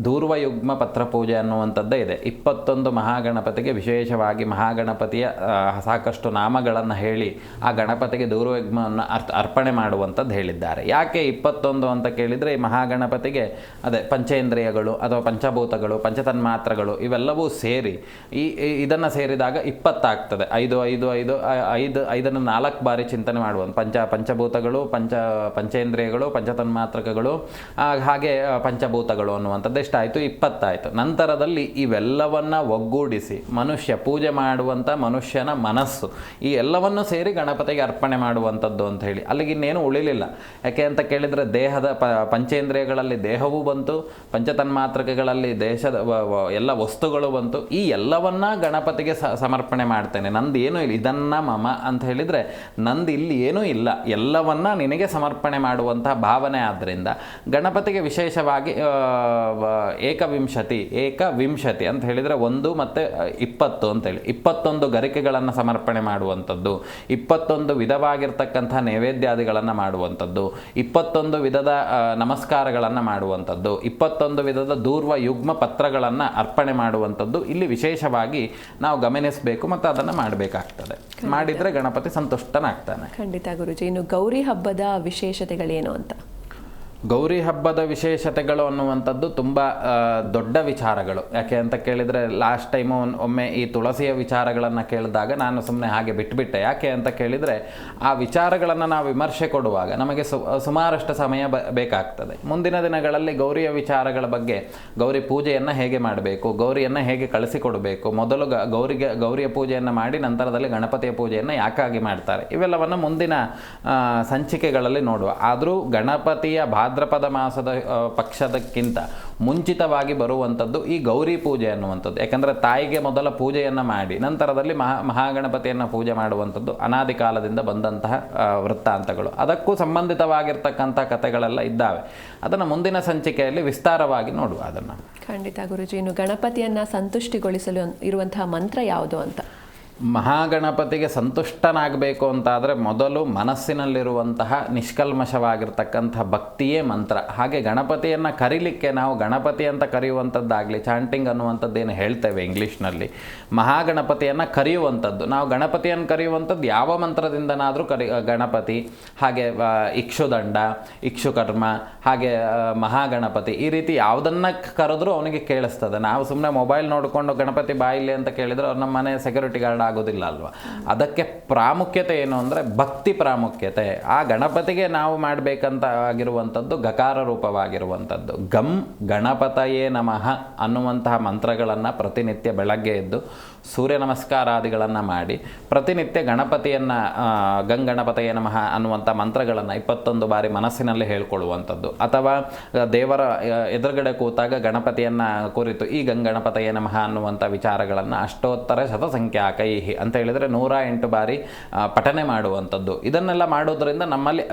ದೂರ್ವ ಯುಗ್ಮ ಪತ್ರ ಪೂಜೆ ಅನ್ನುವಂಥದ್ದೇ ಇದೆ. ಇಪ್ಪತ್ತೊಂದು ಮಹಾಗಣಪತಿಗೆ ವಿಶೇಷವಾಗಿ ಮಹಾಗಣಪತಿಯ ಸಾಕಷ್ಟು ನಾಮಗಳನ್ನು ಹೇಳಿ ಆ ಗಣಪತಿಗೆ ದೂರ್ವಯುಗ್ಮವನ್ನು ಅರ್ಥ, ಅರ್ಪಣೆ ಮಾಡುವಂಥದ್ದು ಹೇಳಿದ್ದಾರೆ. ಯಾಕೆ ಇಪ್ಪತ್ತೊಂದು ಅಂತ ಕೇಳಿದರೆ ಈ ಮಹಾಗಣಪತಿಗೆ ಅದೇ ಪಂಚೇಂದ್ರಿಯಗಳು ಅಥವಾ ಪಂಚಭೂತಗಳು, ಪಂಚತನ್ಮಾತ್ರಗಳು ಇವೆಲ್ಲವೂ ಸೇರಿ ಈ ಇದನ್ನು ಸೇರಿದಾಗ ಇಪ್ಪತ್ತಾಗ್ತದೆ. ಐದು ಐದು ಐದು ಐದು, ಐದನ್ನು ನಾಲ್ಕು ಬಾರಿ ಚಿಂತನೆ ಮಾಡುವ ಪಂಚ, ಪಂಚಭೂತಗಳು, ಪಂಚ, ಪಂಚೇಂದ್ರಿಯಗಳು, ಪಂಚತನ್ಮಾತ್ರಕಗಳು ಹಾಗೆ ಪಂಚಭೂತಗಳು ಅನ್ನುವಂಥದ್ದು ಎಷ್ಟಾಯಿತು ಇಪ್ಪತ್ತಾಯಿತು. ನಂತರದಲ್ಲಿ ಇವೆಲ್ಲವನ್ನು ಒಗ್ಗೂಡಿಸಿ ಮನುಷ್ಯ ಪೂಜೆ ಮಾಡುವಂಥ ಮನುಷ್ಯನ ಮನಸ್ಸು, ಈ ಎಲ್ಲವನ್ನು ಸೇರಿ ಗಣಪತಿಗೆ ಅರ್ಪಣೆ ಮಾಡುವಂಥದ್ದು ಅಂತ ಹೇಳಿ. ಅಲ್ಲಿಗೆ ಇನ್ನೇನು ಉಳಿಲಿಲ್ಲ. ಯಾಕೆ ಅಂತ ಕೇಳಿದರೆ ದೇಹದ ಪ, ಪಂಚೇಂದ್ರಿಯಗಳಲ್ಲಿ ದೇಹವೂ ಬಂತು, ಪಂಚತನ್ಮಾತ್ರಕಗಳಲ್ಲಿ ದೇಶದ ಎಲ್ಲ ವಸ್ತುಗಳು ಬಂತು. ಈ ಎಲ್ಲವನ್ನ ಗಣಪತಿಗೆ ಸಮರ್ಪಣೆ ಮಾಡ್ತೇನೆ. ನಂದು ಏನೂ ಇಲ್ಲ. ಇದನ್ನ ಮಮ ಅಂತ ಹೇಳಿದರೆ ನಂದು ಇಲ್ಲಿ ಏನೂ ಇಲ್ಲ. ಎಲ್ಲವನ್ನ ನಿನಗೆ ಸಮರ್ಪಣೆ ಮಾಡುವಂತಹ ಭಾವನೆ ಆದ್ದರಿಂದ ಗಣಪತಿಗೆ ವಿಶೇಷವಾಗಿ ಏಕವಿಂಶತಿ ಏಕವಿಂಶತಿ ಅಂತ ಹೇಳಿದರೆ ಒಂದು ಮತ್ತು ಇಪ್ಪತ್ತು ಅಂತೇಳಿ ಇಪ್ಪತ್ತೊಂದು ಗರಿಕೆಗಳನ್ನು ಸಮರ್ಪಣೆ ಮಾಡುವಂಥದ್ದು ಇಪ್ಪತ್ತೊಂದು ವಿಧವಾಗಿರ್ತಕ್ಕಂಥ ನೈವೇದ್ಯಾದಿಗಳನ್ನು ಮಾಡುವಂಥದ್ದು ಇಪ್ಪತ್ತೊಂದು ವಿಧದ ನಮಸ್ಕಾರಗಳನ್ನು ಮಾಡುವಂಥದ್ದು ಇಪ್ಪತ್ತೊಂದು ವಿಧದ ದೂರ್ವ ಯುಗ್ಮ ಪತ್ರಗಳನ್ನು ಅರ್ಪಣೆ ಮಾಡುವಂಥದ್ದು ಇಲ್ಲಿ ವಿಶೇಷವಾಗಿ ನಾವು ಗಮನಿಸಬೇಕು ಮತ್ತು ಅದನ್ನು ಮಾಡಬೇಕಾಗ್ತದೆ. ಮಾಡಿದರೆ ಗಣಪತಿ ಸಂತುಷ್ಟನಾಗ್ತಾನೆ. ಖಂಡಿತ ಗುರುಜಿ. ಇನ್ನು ಗೌರಿ ಹಬ್ಬದ ವಿಶೇಷತೆಗಳೇನು ಅಂತ? ಗೌರಿ ಹಬ್ಬದ ವಿಶೇಷತೆಗಳು ಅನ್ನುವಂಥದ್ದು ತುಂಬ ದೊಡ್ಡ ವಿಚಾರಗಳು. ಯಾಕೆ ಅಂತ ಕೇಳಿದರೆ ಲಾಸ್ಟ್ ಟೈಮು ಒಮ್ಮೆ ಈ ತುಳಸಿಯ ವಿಚಾರಗಳನ್ನು ಕೇಳಿದಾಗ ನಾನು ಸುಮ್ಮನೆ ಹಾಗೆ ಬಿಟ್ಬಿಟ್ಟೆ. ಯಾಕೆ ಅಂತ ಕೇಳಿದರೆ, ಆ ವಿಚಾರಗಳನ್ನು ನಾವು ವಿಮರ್ಶೆ ಕೊಡುವಾಗ ನಮಗೆ ಸುಮಾರಷ್ಟು ಸಮಯ ಬೇಕಾಗ್ತದೆ. ಮುಂದಿನ ದಿನಗಳಲ್ಲಿ ಗೌರಿಯ ವಿಚಾರಗಳ ಬಗ್ಗೆ ಗೌರಿ ಪೂಜೆಯನ್ನು ಹೇಗೆ ಮಾಡಬೇಕು, ಗೌರಿಯನ್ನು ಹೇಗೆ ಕಳಿಸಿಕೊಡಬೇಕು, ಮೊದಲು ಗೌರಿಗೆ, ಗೌರಿಯ ಪೂಜೆಯನ್ನು ಮಾಡಿ ನಂತರದಲ್ಲಿ ಗಣಪತಿಯ ಪೂಜೆಯನ್ನು ಯಾಕಾಗಿ ಮಾಡ್ತಾರೆ, ಇವೆಲ್ಲವನ್ನು ಮುಂದಿನ ಸಂಚಿಕೆಗಳಲ್ಲಿ ನೋಡುವ. ಆದರೂ ಗಣಪತಿಯ ಭಾದ್ರಪದ ಮಾಸದ ಪಕ್ಷದಕ್ಕಿಂತ ಮುಂಚಿತವಾಗಿ ಬರುವಂಥದ್ದು ಈ ಗೌರಿ ಪೂಜೆ ಅನ್ನುವಂಥದ್ದು. ಯಾಕಂದರೆ ತಾಯಿಗೆ ಮೊದಲ ಪೂಜೆಯನ್ನು ಮಾಡಿ, ನಂತರದಲ್ಲಿ ಮಹಾ, ಮಹಾಗಣಪತಿಯನ್ನು ಪೂಜೆ ಮಾಡುವಂಥದ್ದು ಅನಾದಿ ಕಾಲದಿಂದ ಬಂದಂತಹ ವೃತ್ತಾಂತಗಳು. ಅದಕ್ಕೂ ಸಂಬಂಧಿತವಾಗಿರ್ತಕ್ಕಂಥ ಕಥೆಗಳೆಲ್ಲ ಇದ್ದಾವೆ. ಅದನ್ನು ಮುಂದಿನ ಸಂಚಿಕೆಯಲ್ಲಿ ವಿಸ್ತಾರವಾಗಿ ನೋಡುವ ಅದನ್ನು. ಖಂಡಿತ ಗುರುಜಿ. ಇನ್ನು ಗಣಪತಿಯನ್ನು ಸಂತುಷ್ಟಿಗೊಳಿಸಲು ಇರುವಂತಹ ಮಂತ್ರ ಯಾವುದು ಅಂತ? ಮಹಾಗಣಪತಿಗೆ ಸಂತುಷ್ಟನಾಗಬೇಕು ಅಂತಾದರೆ ಮೊದಲು ಮನಸ್ಸಿನಲ್ಲಿರುವಂತಹ ನಿಷ್ಕಲ್ಮಶವಾಗಿರ್ತಕ್ಕಂಥ ಭಕ್ತಿಯೇ ಮಂತ್ರ. ಹಾಗೆ ಗಣಪತಿಯನ್ನು ಕರೀಲಿಕ್ಕೆ ನಾವು ಗಣಪತಿ ಅಂತ ಕರೆಯುವಂಥದ್ದಾಗಲಿ ಚಾಂಟಿಂಗ್ ಅನ್ನುವಂಥದ್ದೇನು ಹೇಳ್ತೇವೆ ಇಂಗ್ಲೀಷ್ನಲ್ಲಿ ಮಹಾಗಣಪತಿಯನ್ನು ಕರೆಯುವಂಥದ್ದು. ನಾವು ಗಣಪತಿಯನ್ನು ಕರೆಯುವಂಥದ್ದು ಯಾವ ಮಂತ್ರದಿಂದನಾದರೂ ಕರಿ ಗಣಪತಿ, ಹಾಗೆ ಇಕ್ಷುದಂಡ, ಇಕ್ಷುಕರ್ಮ, ಹಾಗೆ ಮಹಾಗಣಪತಿ, ಈ ರೀತಿ ಯಾವುದನ್ನು ಕರೆದ್ರೂ ಅವನಿಗೆ ಕೇಳಿಸ್ತದೆ. ನಾವು ಸುಮ್ಮನೆ ಮೊಬೈಲ್ ನೋಡಿಕೊಂಡು ಗಣಪತಿ ಬಾಯಿಲಿ ಅಂತ ಕೇಳಿದ್ರೆ ಅವ್ರು ನಮ್ಮ ಮನೆ ಸೆಕ್ಯೂರಿಟಿ ಗಾರ್ಡ್ ಆಗೋದಿಲ್ಲ ಅಲ್ವಾ? ಅದಕ್ಕೆ ಪ್ರಾಮುಖ್ಯತೆ ಏನು ಅಂದರೆ ಭಕ್ತಿ ಪ್ರಾಮುಖ್ಯತೆ. ಆ ಗಣಪತಿಗೆ ನಾವು ಮಾಡಬೇಕಂತ ಆಗಿರುವಂಥದ್ದು ಗಕಾರ ರೂಪವಾಗಿರುವಂಥದ್ದು. ಗಮ್ ಗಣಪತಯೇ ನಮಃ ಅನ್ನುವಂತಹ ಮಂತ್ರಗಳನ್ನು ಪ್ರತಿನಿತ್ಯ ಬೆಳಗ್ಗೆ ಎದ್ದು ಸೂರ್ಯ ನಮಸ್ಕಾರಾದಿಗಳನ್ನು ಮಾಡಿ ಪ್ರತಿನಿತ್ಯ ಗಣಪತಿಯನ್ನು ಗಂಗಣಪತಯೇ ನಮಃ ಅನ್ನುವಂಥ ಮಂತ್ರಗಳನ್ನು ಇಪ್ಪತ್ತೊಂದು ಬಾರಿ ಮನಸ್ಸಿನಲ್ಲಿ ಹೇಳ್ಕೊಳ್ಳುವಂಥದ್ದು. ಅಥವಾ ದೇವರ ಎದುರುಗಡೆ ಕೂತಾಗ ಗಣಪತಿಯನ್ನು ಕುರಿತು ಈ ಗಂಗಣಪತಯ ನಮಃ ಅನ್ನುವಂಥ ವಿಚಾರಗಳನ್ನು ಅಷ್ಟೋತ್ತರ ಶತಸಂಖ್ಯಾಕೈ ಅಂತ ಹೇಳಿದರೆ ನೂರ ಎಂಟು ಬಾರಿ ಪಠನೆ ಮಾಡುವಂಥದ್ದು. ಇದನ್ನೆಲ್ಲ ಮಾಡೋದರಿಂದ ನಮ್ಮಲ್ಲಿ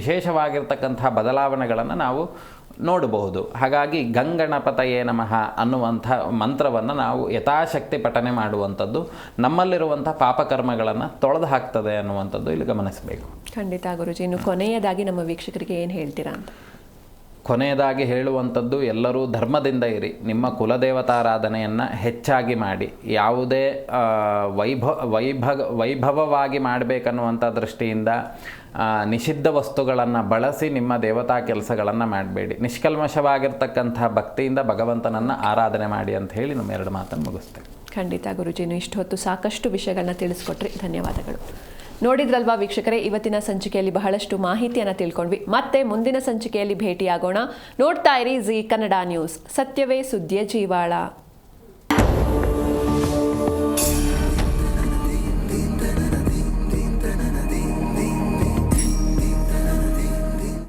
ವಿಶೇಷವಾಗಿರ್ತಕ್ಕಂಥ ಬದಲಾವಣೆಗಳನ್ನು ನಾವು ನೋಡಬಹುದು. ಹಾಗಾಗಿ ಗಂಗಣಪತಯೇ ನಮಃ ಅನ್ನುವಂಥ ಮಂತ್ರವನ್ನು ನಾವು ಯಥಾಶಕ್ತಿ ಪಠನೆ ಮಾಡುವಂಥದ್ದು ನಮ್ಮಲ್ಲಿರುವಂಥ ಪಾಪಕರ್ಮಗಳನ್ನು ತೊಳೆದು ಹಾಕ್ತದೆ ಅನ್ನುವಂಥದ್ದು ಇಲ್ಲಿ ಗಮನಿಸಬೇಕು. ಖಂಡಿತ ಗುರುಜಿ ಇನ್ನು ಕೊನೆಯದಾಗಿ ನಮ್ಮ ವೀಕ್ಷಕರಿಗೆ ಏನು ಹೇಳ್ತೀರಾ ಅಂತ? ಕೊನೆಯದಾಗಿ ಹೇಳುವಂಥದ್ದು ಎಲ್ಲರೂ ಧರ್ಮದಿಂದ ಇರಿ ನಿಮ್ಮ ಕುಲದೇವತಾರಾಧನೆಯನ್ನು ಹೆಚ್ಚಾಗಿ ಮಾಡಿ ಯಾವುದೇ ಆ, ವೈಭವ ವೈಭವ ವೈಭವವಾಗಿ ಮಾಡಬೇಕನ್ನುವಂಥ ದೃಷ್ಟಿಯಿಂದ ನಿಷಿದ್ಧ ವಸ್ತುಗಳನ್ನು ಬಳಸಿ ನಿಮ್ಮ ದೇವತಾ ಕೆಲಸಗಳನ್ನು ಮಾಡಬೇಡಿ. ನಿಷ್ಕಲ್ಮಶವಾಗಿರ್ತಕ್ಕಂಥ ಭಕ್ತಿಯಿಂದ ಭಗವಂತನನ್ನು ಆರಾಧನೆ ಮಾಡಿ ಅಂತ ಹೇಳಿ ನಮ್ಮ ಎರಡು ಮಾತನ್ನು ಮುಗಿಸ್ತೇವೆ. ಖಂಡಿತ ಗುರುಜಿ ಇನ್ನು ಇಷ್ಟು ಹೊತ್ತು ಸಾಕಷ್ಟು ವಿಷಯಗಳನ್ನ ತಿಳಿಸ್ಕೊಟ್ರಿ. ಧನ್ಯವಾದಗಳು. ನೋಡಿದ್ರಲ್ವಾ ವೀಕ್ಷಕರೇ, ಇವತ್ತಿನ ಸಂಚಿಕೆಯಲ್ಲಿ ಬಹಳಷ್ಟು ಮಾಹಿತಿಯನ್ನು ತಿಳ್ಕೊಂಡ್ವಿ. ಮತ್ತೆ ಮುಂದಿನ ಸಂಚಿಕೆಯಲ್ಲಿ ಭೇಟಿಯಾಗೋಣ. ನೋಡ್ತಾ ಇರಿ ಜಿ ಕನ್ನಡ ನ್ಯೂಸ್. ಸತ್ಯವೇ ಸುದ್ದಿಯ ಜೀವಾಳ.